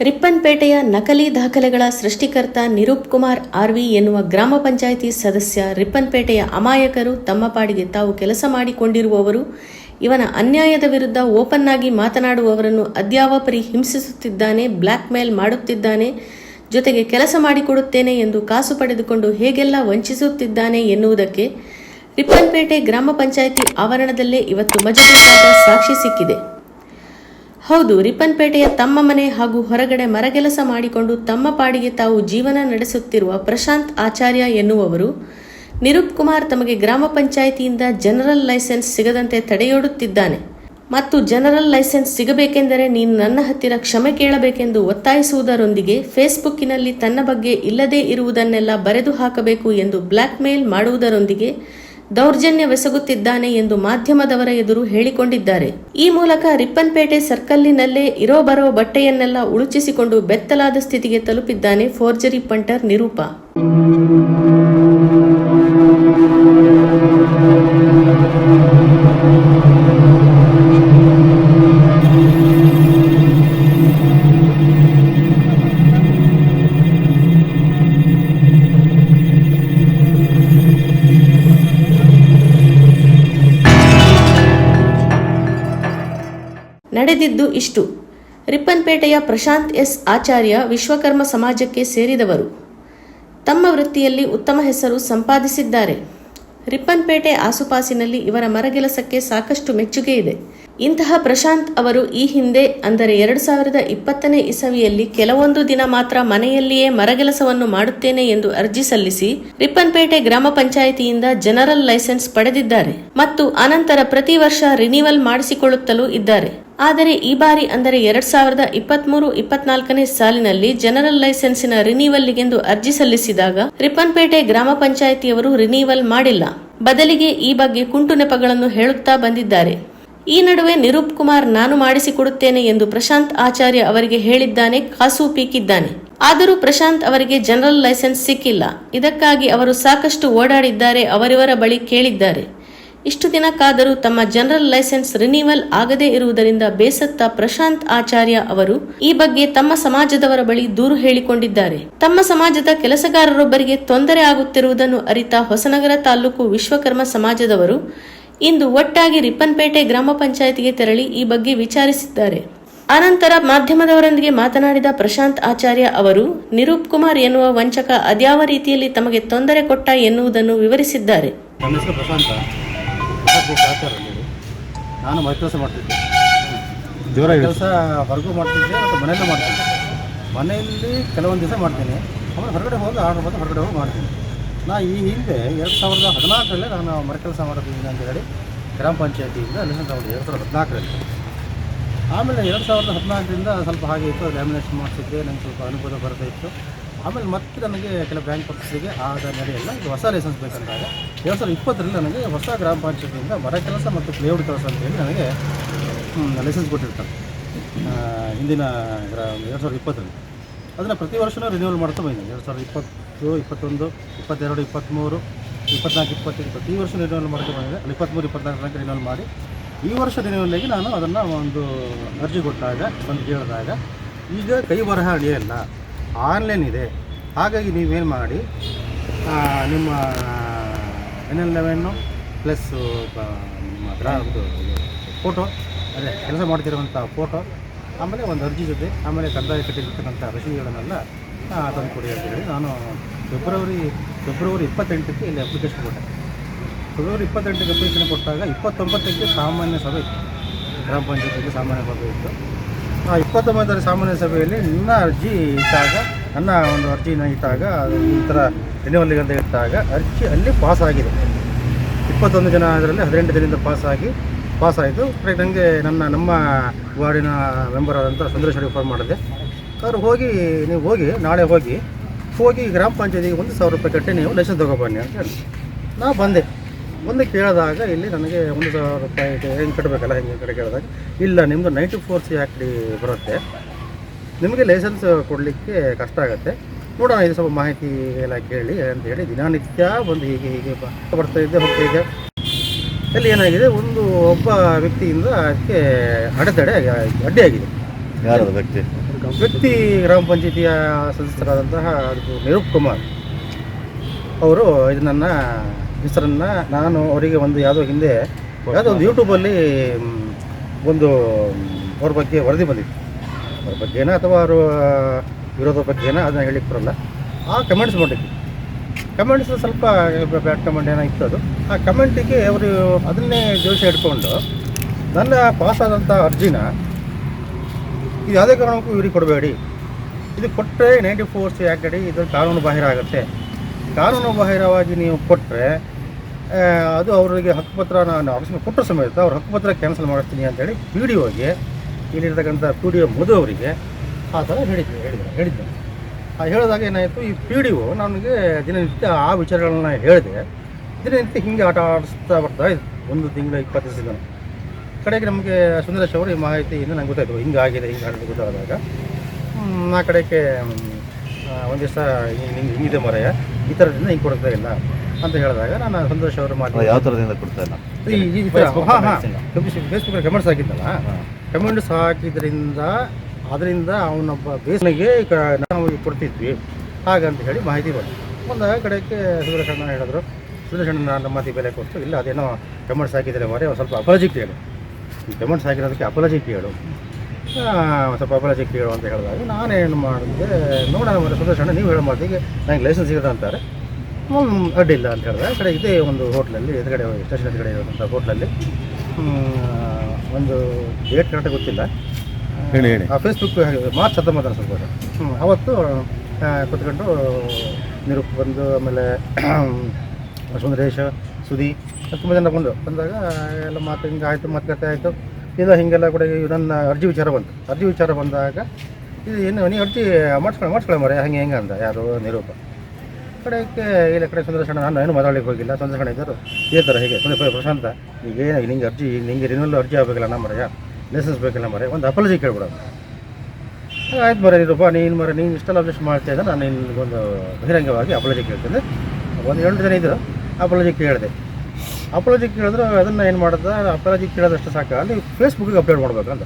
ರಿಪ್ಪನ್ಪೇಟೆಯ ನಕಲಿ ದಾಖಲೆಗಳ ಸೃಷ್ಟಿಕರ್ತ ನಿರೂಪ್ ಕುಮಾರ್ ಆರ್ವಿ ಎನ್ನುವ ಗ್ರಾಮ ಪಂಚಾಯಿತಿ ಸದಸ್ಯ ರಿಪ್ಪನ್ಪೇಟೆಯ ಅಮಾಯಕರು ತಮ್ಮ ಪಾಡಿಗೆ ತಾವು ಕೆಲಸ ಮಾಡಿಕೊಂಡಿರುವವರು, ಇವನ ಅನ್ಯಾಯದ ವಿರುದ್ಧ ಓಪನ್ ಆಗಿ ಮಾತನಾಡುವವರನ್ನು ಅದ್ಯಾವಪರಿ ಹಿಂಸಿಸುತ್ತಿದ್ದಾನೆ ಬ್ಲ್ಯಾಕ್ ಮೇಲ್ ಮಾಡುತ್ತಿದ್ದಾನೆ, ಜೊತೆಗೆ ಕೆಲಸ ಮಾಡಿಕೊಡುತ್ತೇನೆ ಎಂದು ಕಾಸು ಪಡೆದುಕೊಂಡು ಹೇಗೆಲ್ಲ ವಂಚಿಸುತ್ತಿದ್ದಾನೆ ಎನ್ನುವುದಕ್ಕೆ ರಿಪ್ಪನ್ಪೇಟೆ ಗ್ರಾಮ ಪಂಚಾಯಿತಿ ಆವರಣದಲ್ಲೇ ಇವತ್ತು ಮಜಬೂತಾದ ಸಾಕ್ಷಿ ಸಿಕ್ಕಿದೆ. ಹೌದು, ರಿಪ್ಪನ್ಪೇಟೆಯ ತಮ್ಮ ಮನೆ ಹಾಗೂ ಹೊರಗಡೆ ಮರಗೆಲಸ ಮಾಡಿಕೊಂಡು ತಮ್ಮ ಪಾಡಿಗೆ ತಾವು ಜೀವನ ನಡೆಸುತ್ತಿರುವ ಪ್ರಶಾಂತ್ ಆಚಾರ್ಯ ಎನ್ನುವವರು, ನಿರೂಪ್ ಕುಮಾರ್ ತಮಗೆ ಗ್ರಾಮ ಪಂಚಾಯಿತಿಯಿಂದ ಜನರಲ್ ಲೈಸೆನ್ಸ್ ಸಿಗದಂತೆ ತಡೆಯೋಡುತ್ತಿದ್ದಾನೆ. ಮತ್ತು ಜನರಲ್ ಲೈಸೆನ್ಸ್ ಸಿಗಬೇಕೆಂದರೆ ನೀನು ನನ್ನ ಹತ್ತಿರ ಕ್ಷಮೆ ಕೇಳಬೇಕೆಂದು ಒತ್ತಾಯಿಸುವುದರೊಂದಿಗೆ ಫೇಸ್ಬುಕ್ಕಿನಲ್ಲಿ ತನ್ನ ಬಗ್ಗೆ ಇಲ್ಲದೇ ಇರುವುದನ್ನೆಲ್ಲ ಬರೆದು ಹಾಕಬೇಕು ಎಂದು ಬ್ಲ್ಯಾಕ್ ಮೇಲ್ ಮಾಡುವುದರೊಂದಿಗೆ ದೌರ್ಜನ್ಯವೆಸಗುತ್ತಿದ್ದಾನೆ ಎಂದು ಮಾಧ್ಯಮದವರ ಎದುರು ಹೇಳಿಕೊಂಡಿದ್ದಾರೆ. ಈ ಮೂಲಕ ರಿಪ್ಪನ್ಪೇಟೆ ಸರ್ಕಲ್ಲಿನಲ್ಲೇ ಇರೋ ಬರೋ ಬಟ್ಟೆಯನ್ನೆಲ್ಲ ಉಳುಚಿಸಿಕೊಂಡು ಬೆತ್ತಲಾದ ಸ್ಥಿತಿಗೆ ತಲುಪಿದ್ದಾನೆ ಫೋರ್ಜರಿ ಪಂಟರ್ ನಿರೂಪ. ಇಷ್ಟು. ರಿಪ್ಪನ್ಪೇಟೆಯ ಪ್ರಶಾಂತ್ ಎಸ್ ಆಚಾರ್ಯ ವಿಶ್ವಕರ್ಮ ಸಮಾಜಕ್ಕೆ ಸೇರಿದವರು. ತಮ್ಮ ವೃತ್ತಿಯಲ್ಲಿ ಉತ್ತಮ ಹೆಸರು ಸಂಪಾದಿಸಿದ್ದಾರೆ. ರಿಪ್ಪನ್ಪೇಟೆ ಆಸುಪಾಸಿನಲ್ಲಿ ಇವರ ಮರಗೆಲಸಕ್ಕೆ ಸಾಕಷ್ಟು ಮೆಚ್ಚುಗೆ ಇದೆ. ಇಂತಹ ಪ್ರಶಾಂತ್ ಅವರು ಈ ಹಿಂದೆ ಅಂದರೆ ಎರಡು ಸಾವಿರದ ಇಪ್ಪತ್ತನೇ ಇಸವಿಯಲ್ಲಿ ಕೆಲವೊಂದು ದಿನ ಮಾತ್ರ ಮನೆಯಲ್ಲಿಯೇ ಮರಗೆಲಸವನ್ನು ಮಾಡುತ್ತೇನೆ ಎಂದು ಅರ್ಜಿ ಸಲ್ಲಿಸಿ ರಿಪ್ಪನ್ಪೇಟೆ ಗ್ರಾಮ ಪಂಚಾಯಿತಿಯಿಂದ ಜನರಲ್ ಲೈಸೆನ್ಸ್ ಪಡೆದಿದ್ದಾರೆ ಮತ್ತು ಅನಂತರ ಪ್ರತಿ ವರ್ಷ ರಿನಿವಲ್ ಮಾಡಿಸಿಕೊಳ್ಳುತ್ತಲೂ ಇದ್ದಾರೆ. ಆದರೆ ಈ ಬಾರಿ ಅಂದರೆ ಎರಡ್ ಸಾವಿರದ ಇಪ್ಪತ್ಮೂರು ಇಪ್ಪತ್ನಾಲ್ಕನೇ ಸಾಲಿನಲ್ಲಿ ಜನರಲ್ ಲೈಸೆನ್ಸಿನ ರಿನಿವಲ್ಗೆಂದು ಅರ್ಜಿ ಸಲ್ಲಿಸಿದಾಗ ರಿಪ್ಪನ್ಪೇಟೆ ಗ್ರಾಮ ಪಂಚಾಯಿತಿಯವರು ರಿನಿವಲ್ ಮಾಡಿಲ್ಲ. ಬದಲಿಗೆ ಈ ಬಗ್ಗೆ ಕುಂಟು ನೆಪಗಳನ್ನು ಹೇಳುತ್ತಾ ಬಂದಿದ್ದಾರೆ. ಈ ನಡುವೆ ನಿರೂಪ್ ಕುಮಾರ್ ನಾನು ಮಾಡಿಸಿಕೊಡುತ್ತೇನೆ ಎಂದು ಪ್ರಶಾಂತ್ ಆಚಾರ್ಯ ಅವರಿಗೆ ಹೇಳಿದ್ದಾನೆ, ಕಾಸು ಪೀಕಿದ್ದಾನೆ. ಆದರೂ ಪ್ರಶಾಂತ್ ಅವರಿಗೆ ಜನರಲ್ ಲೈಸೆನ್ಸ್ ಸಿಕ್ಕಿಲ್ಲ. ಇದಕ್ಕಾಗಿ ಅವರು ಸಾಕಷ್ಟು ಓಡಾಡಿದ್ದಾರೆ, ಅವರಿವರ ಬಳಿ ಕೇಳಿದ್ದಾರೆ. ಇಷ್ಟು ದಿನಕ್ಕಾದರೂ ತಮ್ಮ ಜನರಲ್ ಲೈಸೆನ್ಸ್ ರಿನಿವಲ್ ಆಗದೇ ಇರುವುದರಿಂದ ಬೇಸತ್ತ ಪ್ರಶಾಂತ್ ಆಚಾರ್ಯ ಅವರು ಈ ಬಗ್ಗೆ ತಮ್ಮ ಸಮಾಜದವರ ಬಳಿ ದೂರು ಹೇಳಿಕೊಂಡಿದ್ದಾರೆ. ತಮ್ಮ ಸಮಾಜದ ಕೆಲಸಗಾರರೊಬ್ಬರಿಗೆ ತೊಂದರೆ ಆಗುತ್ತಿರುವುದನ್ನು ಅರಿತ ಹೊಸನಗರ ತಾಲೂಕು ವಿಶ್ವಕರ್ಮ ಸಮಾಜದವರು ಇಂದು ಒಟ್ಟಾಗಿ ರಿಪ್ಪನ್ಪೇಟೆ ಗ್ರಾಮ ಪಂಚಾಯತಿಗೆ ತೆರಳಿ ಈ ಬಗ್ಗೆ ವಿಚಾರಿಸಿದ್ದಾರೆ. ಅನಂತರ ಮಾಧ್ಯಮದವರೊಂದಿಗೆ ಮಾತನಾಡಿದ ಪ್ರಶಾಂತ್ ಆಚಾರ್ಯ ಅವರು ನಿರೂಪ್ ಕುಮಾರ್ ಎನ್ನುವ ವಂಚಕ ಅದ್ಯಾವ ರೀತಿಯಲ್ಲಿ ತಮಗೆ ತೊಂದರೆ ಕೊಟ್ಟ ಎನ್ನುವುದನ್ನು ವಿವರಿಸಿದ್ದಾರೆ. ನನ್ನ ಹೆಸರು ಪ್ರಶಾಂತ. ಪ್ರಸಾದ್ ಆಚಾರ ಹೇಳಿ ನಾನು ಮನೆ ಕೆಲಸ ಮಾಡ್ತಿದ್ದೆ. ಜೋರ ಕೆಲಸ ಹೊರಗೂ ಮಾಡ್ತಿದ್ದೆ ಮತ್ತು ಮನೆಯಲ್ಲೂ ಮಾಡ್ತಿದ್ದೆ. ಮನೆಯಲ್ಲಿ ಕೆಲವೊಂದು ದಿವಸ ಮಾಡ್ತೀನಿ. ಆಮೇಲೆ ಹೊರಗಡೆ ಹೋಗಿ ಆರ್ಡರ್ ಬಂದು ಹೊರಗಡೆ ಹೋಗಿ ಮಾಡ್ತೀನಿ. ನಾ ಈ ಹಿಂದೆ ಎರಡು ಸಾವಿರದ ಹದಿನಾಲ್ಕರಲ್ಲೇ ನಾನು ಮರಕೆಲಸ ಕೆಲಸ ಮಾಡೋದಿದ್ದೀನಿ ಅಂತ ಹೇಳಿ ಗ್ರಾಮ ಪಂಚಾಯತಿಯಿಂದ ಲೈಸೆನ್ಸ್ ತಗೊಂಡು ಎರಡು ಸಾವಿರದ ಹದಿನಾಲ್ಕರಲ್ಲಿ. ಆಮೇಲೆ ಎರಡು ಸಾವಿರದ ಹದಿನಾಲ್ಕರಿಂದ ಸ್ವಲ್ಪ ಹಾಗೆ ಇತ್ತು ಲ್ಯಾಮಿನೇಷನ್ ಮಾಡಿಸಿದ್ದೆ ನನಗೆ ಸ್ವಲ್ಪ ಅನುಭವ ಬರ್ತಾ ಇತ್ತು. ಆಮೇಲೆ ಮತ್ತೆ ನನಗೆ ಕೆಲವು ಬ್ಯಾಂಕ್ ಪರ್ಸಿಗೆ ಆದ ನಡೆಯಲ್ಲ ಇದು ಹೊಸ ಲೈಸೆನ್ಸ್ ಬೇಕಂದಾಗ ಎರಡು ಸಾವಿರದ ಇಪ್ಪತ್ತರಲ್ಲಿ ನನಗೆ ಹೊಸ ಗ್ರಾಮ ಪಂಚಾಯತಿಯಿಂದ ಮರ ಕೆಲಸ ಮತ್ತು ಪ್ಲೇವುಡ್ ಕೆಲಸ ಅಂತೇಳಿ ನನಗೆ ಲೈಸೆನ್ಸ್ ಕೊಟ್ಟಿರ್ತಾರೆ. ಹಿಂದಿನ ಗ್ರಾ ಎರಡು ಸಾವಿರದ ಇಪ್ಪತ್ತರಲ್ಲಿ. ಅದನ್ನು ಪ್ರತಿ ವರ್ಷವೂ ರಿನ್ಯೂವಲ್ ಮಾಡ್ತಾ ಬಂದಿದ್ದೀನಿ. ಎರಡು ಸಾವಿರದ ಇಪ್ಪತ್ತು, ಇಪ್ಪತ್ತೊಂದು, ಇಪ್ಪತ್ತೆರಡು, ಇಪ್ಪತ್ತ್ಮೂರು, ಇಪ್ಪತ್ನಾಲ್ಕು, ಇಪ್ಪತ್ತೈದು ಪ್ರತಿ ವರ್ಷ ರಿನ್ಯೂವಲ್ ಮಾಡ್ತಾ ಬಂದಿದೆ ಅಲ್ಲಿ ಇಪ್ಪತ್ತ್ಮೂರು, ಇಪ್ಪತ್ನಾಲ್ಕು ತನಕ ರಿನ್ಯೂವಲ್ ಮಾಡಿ ಈ ವರ್ಷ ರಿನ್ಯೂವಲ್ಗೆ ನಾನು ಅದನ್ನು ಒಂದು ಅರ್ಜಿ ಕೊಟ್ಟಾಗ ಬಂದು ಕೇಳಿದಾಗ ಈಗ ಕೈ ಬರಹ ಅಡಿಯಲ್ಲ ಆನ್ಲೈನ್ ಇದೆ. ಹಾಗಾಗಿ ನೀವೇನು ಮಾಡಿ ನಿಮ್ಮ ಎನ್ ಎಲ್ ಲೆವೆನ್ನು ಪ್ಲಸ್ಸು ನಿಮ್ಮ ಗ್ರಾಹಕ ಫೋಟೋ ಅದೇ, ಕೆಲಸ ಮಾಡ್ತಿರುವಂಥ ಫೋಟೋ ಆಮೇಲೆ ಒಂದು ಅರ್ಜಿ ಜೊತೆ, ಆಮೇಲೆ ಕಡ್ಡಾಯ ಕಟ್ಟಿರ್ತಕ್ಕಂಥ ರಸೀದಿಗಳನ್ನೆಲ್ಲ ತಂದು ಕೊಡಿ ಅಂತ ಹೇಳಿ ನಾನು ಫೆಬ್ರವರಿ ಫೆಬ್ರವರಿ ಇಪ್ಪತ್ತೆಂಟಕ್ಕೆ ಇಲ್ಲಿ ಅಪ್ಲಿಕೇಶನ್ ಕೊಟ್ಟೆ. ಫೆಬ್ರವರಿ ಇಪ್ಪತ್ತೆಂಟಕ್ಕೆ ಅಪ್ಲಿಕೇಶನ್ ಕೊಟ್ಟಾಗ ಇಪ್ಪತ್ತೊಂಬತ್ತಕ್ಕೆ ಸಾಮಾನ್ಯ ಸಭೆ ಇತ್ತು. ಗ್ರಾಮ ಪಂಚಾಯತಿಗೆ ಸಾಮಾನ್ಯ ಸಭೆ ಇತ್ತು. ಆ ಇಪ್ಪತ್ತೊಂಬತ್ತರ ಸಾಮಾನ್ಯ ಸಭೆಯಲ್ಲಿ ನನ್ನ ಅರ್ಜಿ ಇದ್ದಾಗ ನನ್ನ ಒಂದು ಅರ್ಜಿನ ಇಟ್ಟಾಗ ಈ ಥರ ರಿನ್ಯೂವಲ್ಲಿಗೆ ಅಂತ ಇಟ್ಟಾಗ ಅರ್ಜಿ ಅಲ್ಲಿ ಪಾಸ್ ಆಗಿದೆ. ಇಪ್ಪತ್ತೊಂದು ಜನ ಅದರಲ್ಲಿ ಹದಿನೆಂಟು ದಿನದಿಂದ ಪಾಸಾಗಿ ಪಾಸ್ ಆಯಿತು ಕರೆಕ್ಟ್ ನನಗೆ ನನ್ನ, ನಮ್ಮ ವಾರ್ಡಿನ ಮೆಂಬರ್ ಆದಂಥ ಸುಂದರೇಶ್ವರಿ ಫೋನ್ ಮಾಡಿದೆ. ಅವ್ರು ಹೋಗಿ, ನೀವು ಹೋಗಿ, ನಾಳೆ ಹೋಗಿ ಹೋಗಿ ಗ್ರಾಮ ಪಂಚಾಯತಿಗೆ ಒಂದು ಸಾವಿರ ರೂಪಾಯಿ ಕಟ್ಟಿ ನೀವು ಲೈಸೆನ್ಸ್ ತೊಗೊಬನ್ನಿ ಅಂತ ಹೇಳಿ. ನಾ ಬಂದೆ. ಒಂದು ಕೇಳಿದಾಗ ಇಲ್ಲಿ ನನಗೆ ಒಂದು ಸಾವಿರ ರೂಪಾಯಿ ಹೆಂಗೆ ಕಟ್ಟಬೇಕಲ್ಲ ಹೆಂಗೆ ಕಡೆ ಕೇಳಿದಾಗ. ಇಲ್ಲ ನಿಮ್ಮದು ನೈಂಟಿ ಫೋರ್ ಸಿ ಆ್ಯಕ್ಟಿ ಬರುತ್ತೆ. ನಿಮಗೆ ಲೈಸೆನ್ಸ್ ಕೊಡಲಿಕ್ಕೆ ಕಷ್ಟ ಆಗುತ್ತೆ. ನೋಡೋಣ, ಇದು ಸ್ವಲ್ಪ ಮಾಹಿತಿ ಎಲ್ಲ ಕೇಳಿ ಅಂತ ಹೇಳಿ ದಿನನಿತ್ಯ ಬಂದು ಹೀಗೆ ಹೀಗೆ ಬರ್ತಾ ಇದ್ದೆ ಹೋಗ್ತಾ ಇದ್ದೆ ಅಲ್ಲಿ ಏನಾಗಿದೆ? ಒಂದು ಒಬ್ಬ ವ್ಯಕ್ತಿಯಿಂದ ಅದಕ್ಕೆ ಅಡೆತಡೆ ಆಗಿ- ಅಡ್ಡಿಯಾಗಿದೆ ವ್ಯಕ್ತಿ? ವ್ಯಕ್ತಿ ಗ್ರಾಮ ಪಂಚಾಯತಿಯ ಸದಸ್ಯರಾದಂತಹ ಅದು ನಿರೂಪ್ ಕುಮಾರ್. ಅವರು ಇದು ನನ್ನ ಹೆಸರನ್ನು ನಾನು ಅವರಿಗೆ ಒಂದು ಯಾವುದೋ ಹಿಂದೆ ಯಾವುದೋ ಒಂದು ಯೂಟ್ಯೂಬಲ್ಲಿ ಮ್, ಒಂದು ಮ್, ಅವ್ರ ಬಗ್ಗೆ ವರದಿ ಬಂದಿತ್ತು. ಅವ್ರ ಬಗ್ಗೆನ ಅಥವಾ ಅವರು ವಿರೋಧ ಬಗ್ಗೆನ ಅದನ್ನ ಹೇಳಿಕ್ಕೆ ಬರಲ್ಲ ಆ ಕಮೆಂಟ್ಸ್ ಮಾಡಿದ್ವಿ ಕಮೆಂಟ್ಸ್ ಸ್ವಲ್ಪ ಬ್ಯಾಡ್ ಕಮೆಂಟ್ ಏನೋ ಇತ್ತು ಅದು. ಆ ಕಮೆಂಟಿಗೆ ಅವರು ಅದನ್ನೇ ಜೋಶಿ ಇಟ್ಕೊಂಡು ನನ್ನ ಪಾಸ್ ಆದಂಥ ಅರ್ಜಿನ ಇದು ಯಾವುದೇ ಕಾರಣಕ್ಕೂ ಇವ್ರಿಗೆ ಕೊಡಬೇಡಿ. ಇದು ಕೊಟ್ಟರೆ ನೈಂಟಿ ಫೋರ್ ಸಿ ಆ್ಯಕ್ಟ್ ಅಡಿ ಇದು ಕಾನೂನು ಬಾಹಿರ ಆಗುತ್ತೆ. ಕಾನೂನು ಬಾಹಿರವಾಗಿ ನೀವು ಕೊಟ್ಟರೆ ಅದು ಅವರಿಗೆ ಹಕ್ಕುಪತ್ರ ನಾನು ಆಫೀಸ್ಗೆ ಕೊಟ್ಟರೆ ಸಮೇತ ಅವ್ರ ಹಕ್ಕುಪತ್ರ ಕ್ಯಾನ್ಸಲ್ ಮಾಡಿಸ್ತೀನಿ ಅಂತೇಳಿ ಪಿ ಡಿ ಓಗೆ ಇಲ್ಲಿರ್ತಕ್ಕಂಥ ಪಿ ಡಿ ಒ ಮಧು ಅವರಿಗೆ ಆ ಥರ ಹೇಳಿದ್ದೆ ಹೇಳಿದ್ದೆ ಹೇಳಿದ್ದೆ ಹೇಳಿದಾಗ ಏನಾಯಿತು ಈ ಪಿ ಡಿ ಒ ನನಗೆ ದಿನನಿತ್ಯ ಆ ವಿಚಾರಗಳನ್ನ ಹೇಳಿದೆ. ದಿನನಿತ್ಯ ಹಿಂಗೆ ಆಟ ಆಡಿಸ್ತಾ ಬರ್ತಾ ಇತ್ತು ಒಂದು ತಿಂಗಳ ಇಪ್ಪತ್ತು ದಿನ ಕಡೆಗೆ ನಮಗೆ ಸುಂದರೇಶ್ ಅವರು ಈ ಮಾಹಿತಿಯಿಂದ ನಂಗೆ ಗೊತ್ತಾಯಿತು ಹಿಂಗಾಗಿದೆ ಹಿಂಗಾಗಿದೆ ಗೊತ್ತಾದಾಗ. ಆ ನಾ ಕಡೆಗೆ ಒಂದು ದಿವಸ ಹಿಂಗೆ ಹಿಂಗಿದೆ ಮರೆಯ. ಈ ಥರದಿಂದ ಹಿಂಗೆ ಕೊಡ್ತಾ ಇಲ್ಲ ಅಂತ ಹೇಳಿದಾಗ ನಾನು ಸಂತೋಷ್ ಅವರು ಮಾತು ಯಾವ ಥರದಿಂದ ಕೊಡ್ತಾ ಇಲ್ಲ? ಈ ಈ ಥರ ಹಾಂ ಹಾಂ. ಫೇಸ್ಬುಕ್ಕಲ್ಲಿ ಕಮೆಂಟ್ಸ್ ಹಾಕಿದ್ದಲ್ಲ. ಕಮೆಂಟ್ಸ್ ಹಾಕಿದ್ರಿಂದ ಅದರಿಂದ ಅವನೊಬ್ಬ ಬೇಸನಿಗೆ ನಾವು ಕೊಡ್ತಿದ್ವಿ. ಹಾಗಂತ ಹೇಳಿ ಮಾಹಿತಿ ಬಂತು. ಒಂದು ಕಡೆಗೆ ಸುರೇಶಣ್ಣ ಹೇಳಿದ್ರು. ಸುರೇಶಣ್ಣ ನಮ್ಮ ಮಾತಿ ಬೆಲೆ ಕೊಟ್ಟು ಇಲ್ಲ, ಅದೇನೋ ಕಮೆಂಟ್ಸ್ ಹಾಕಿದರೆ ಮಾರಿ ಸ್ವಲ್ಪ ಅಪಾಲಜಿ ಕೇಳು. ಪೇಮೆಂಟ್ಸ್ ಹಾಕಿರೋದಕ್ಕೆ ಅಪಾಲಜಿ ಕೇಳು. ಸ್ವಲ್ಪ ಅಪಾಲಜಿ ಕೇಳು ಅಂತ ಹೇಳಿದಾಗ ನಾನೇನು ಮಾಡಿದೆ, ನೋಡೋಣ ಮರೆ ಸುರೇಶಣ್ಣ, ನೀವು ಹೇಳೋ ಮಾತಿಗೆ ನನಗೆ ಲೈಸೆನ್ಸ್ ಇರೋದು ಅಂತಾರೆ. ಅಡ್ಡಿಲ್ಲ ಅಂತ ಹೇಳಿದ್ರೆ ಆ ಕಡೆ ಇದೇ ಒಂದು ಹೋಟ್ಲಲ್ಲಿ ಎದುರುಗಡೆ ಸ್ಟೇಷನ್ ಎದುರುಗಡೆ ಇರುವಂಥ ಹೋಟ್ಲಲ್ಲಿ ಒಂದು ಡೇಟ್ ಕರೆಕ್ಟಾಗಿ ಗೊತ್ತಿಲ್ಲ. ಹೇಳಿ ಹೇಳಿ. ಫೇಸ್ಬುಕ್ ಮಾರ್ಚ್ ಹತ್ತೊಂಬತ್ತರ ಹ್ಞೂ ಅವತ್ತು ಕುತ್ಕೊಂಡು ನಿರೂಪ್ ಬಂದು, ಆಮೇಲೆ ಸುಂದರೇಶ ಸುದಿ ತುಂಬ ಜನ ಬಂದು, ಬಂದಾಗ, ಎಲ್ಲ ಮಾತು ಹಿಂಗೆ ಆಯಿತು, ಮಾತುಕತೆ ಆಯಿತು. ಇಲ್ಲ, ಹಿಂಗೆಲ್ಲ ಕೂಡ ನನ್ನ ಅರ್ಜಿ ವಿಚಾರ ಬಂತು. ಅರ್ಜಿ ವಿಚಾರ ಬಂದಾಗ ಇದು ಏನು, ನೀ ಅರ್ಜಿ ಮಾಡಿಸ್ಕೊಳ್ಳಿ ಮಾಡಿಸ್ಕೊಳ್ಳಿ ಮರೆ ಹಂಗೆ, ಹೆಂಗೆ ಅಂದ ಯಾರು ನಿರೂಪ. ಕಡೆಗೆ, ಇಲ್ಲ, ಕಡೆ ಸಂದರ್ಶನ ನಾನು ಏನು ಮಾತಾಡ್ಲಿಕ್ಕೆ ಹೋಗಿಲ್ಲ. ಸಂದರ್ಶನ ಇದ್ದರು, ಇದೇ ಥರ ಹೇಗೆ ಪ್ರಶಾಂತ, ಈಗ ನಿಂಗೆ ಅರ್ಜಿ ನಿಂಗೆ ರಿನಲ್ಲೂ ಅರ್ಜಿ ಆಗಬೇಕಲ್ಲ ನಮ್ಮ ಮರೆಯ ಲೈಸೆನ್ಸ್ ಬೇಕಿಲ್ಲ ಮರೆ ಒಂದು ಅಪಾಲಜಿ ಕೇಳ್ಬಿಡೋದು ಆಯ್ತು ಮರೆ ನಿರೂಪ ನೀನು ಮರೆ ನೀನು ಇಷ್ಟೆಲ್ಲ ಅಬ್ಜೆಸ್ಟ್ ಮಾಡ್ತಾ ಇದ್ದ, ನಾನು ನಿನ್ಗೊಂದು ಬಹಿರಂಗವಾಗಿ ಅಪಾಲಜಿ ಕೇಳ್ತೇನೆ ಒಂದು ಎರಡು ಜನ ಇದ್ದರು ಅಪಾಲಜಿ ಕೇಳಿದೆ. ಅಪಾಲಜಿ ಕೇಳಿದ್ರೆ, ಅದನ್ನು ಏನು ಮಾಡಿದ ಅಪಾಲಜಿ ಕೇಳೋದಷ್ಟು ಸಾಕು. ಅಲ್ಲಿ ಫೇಸ್ಬುಕ್ಕಿಗೆ ಅಪ್ಲೋಡ್ ಮಾಡಬೇಕಂತ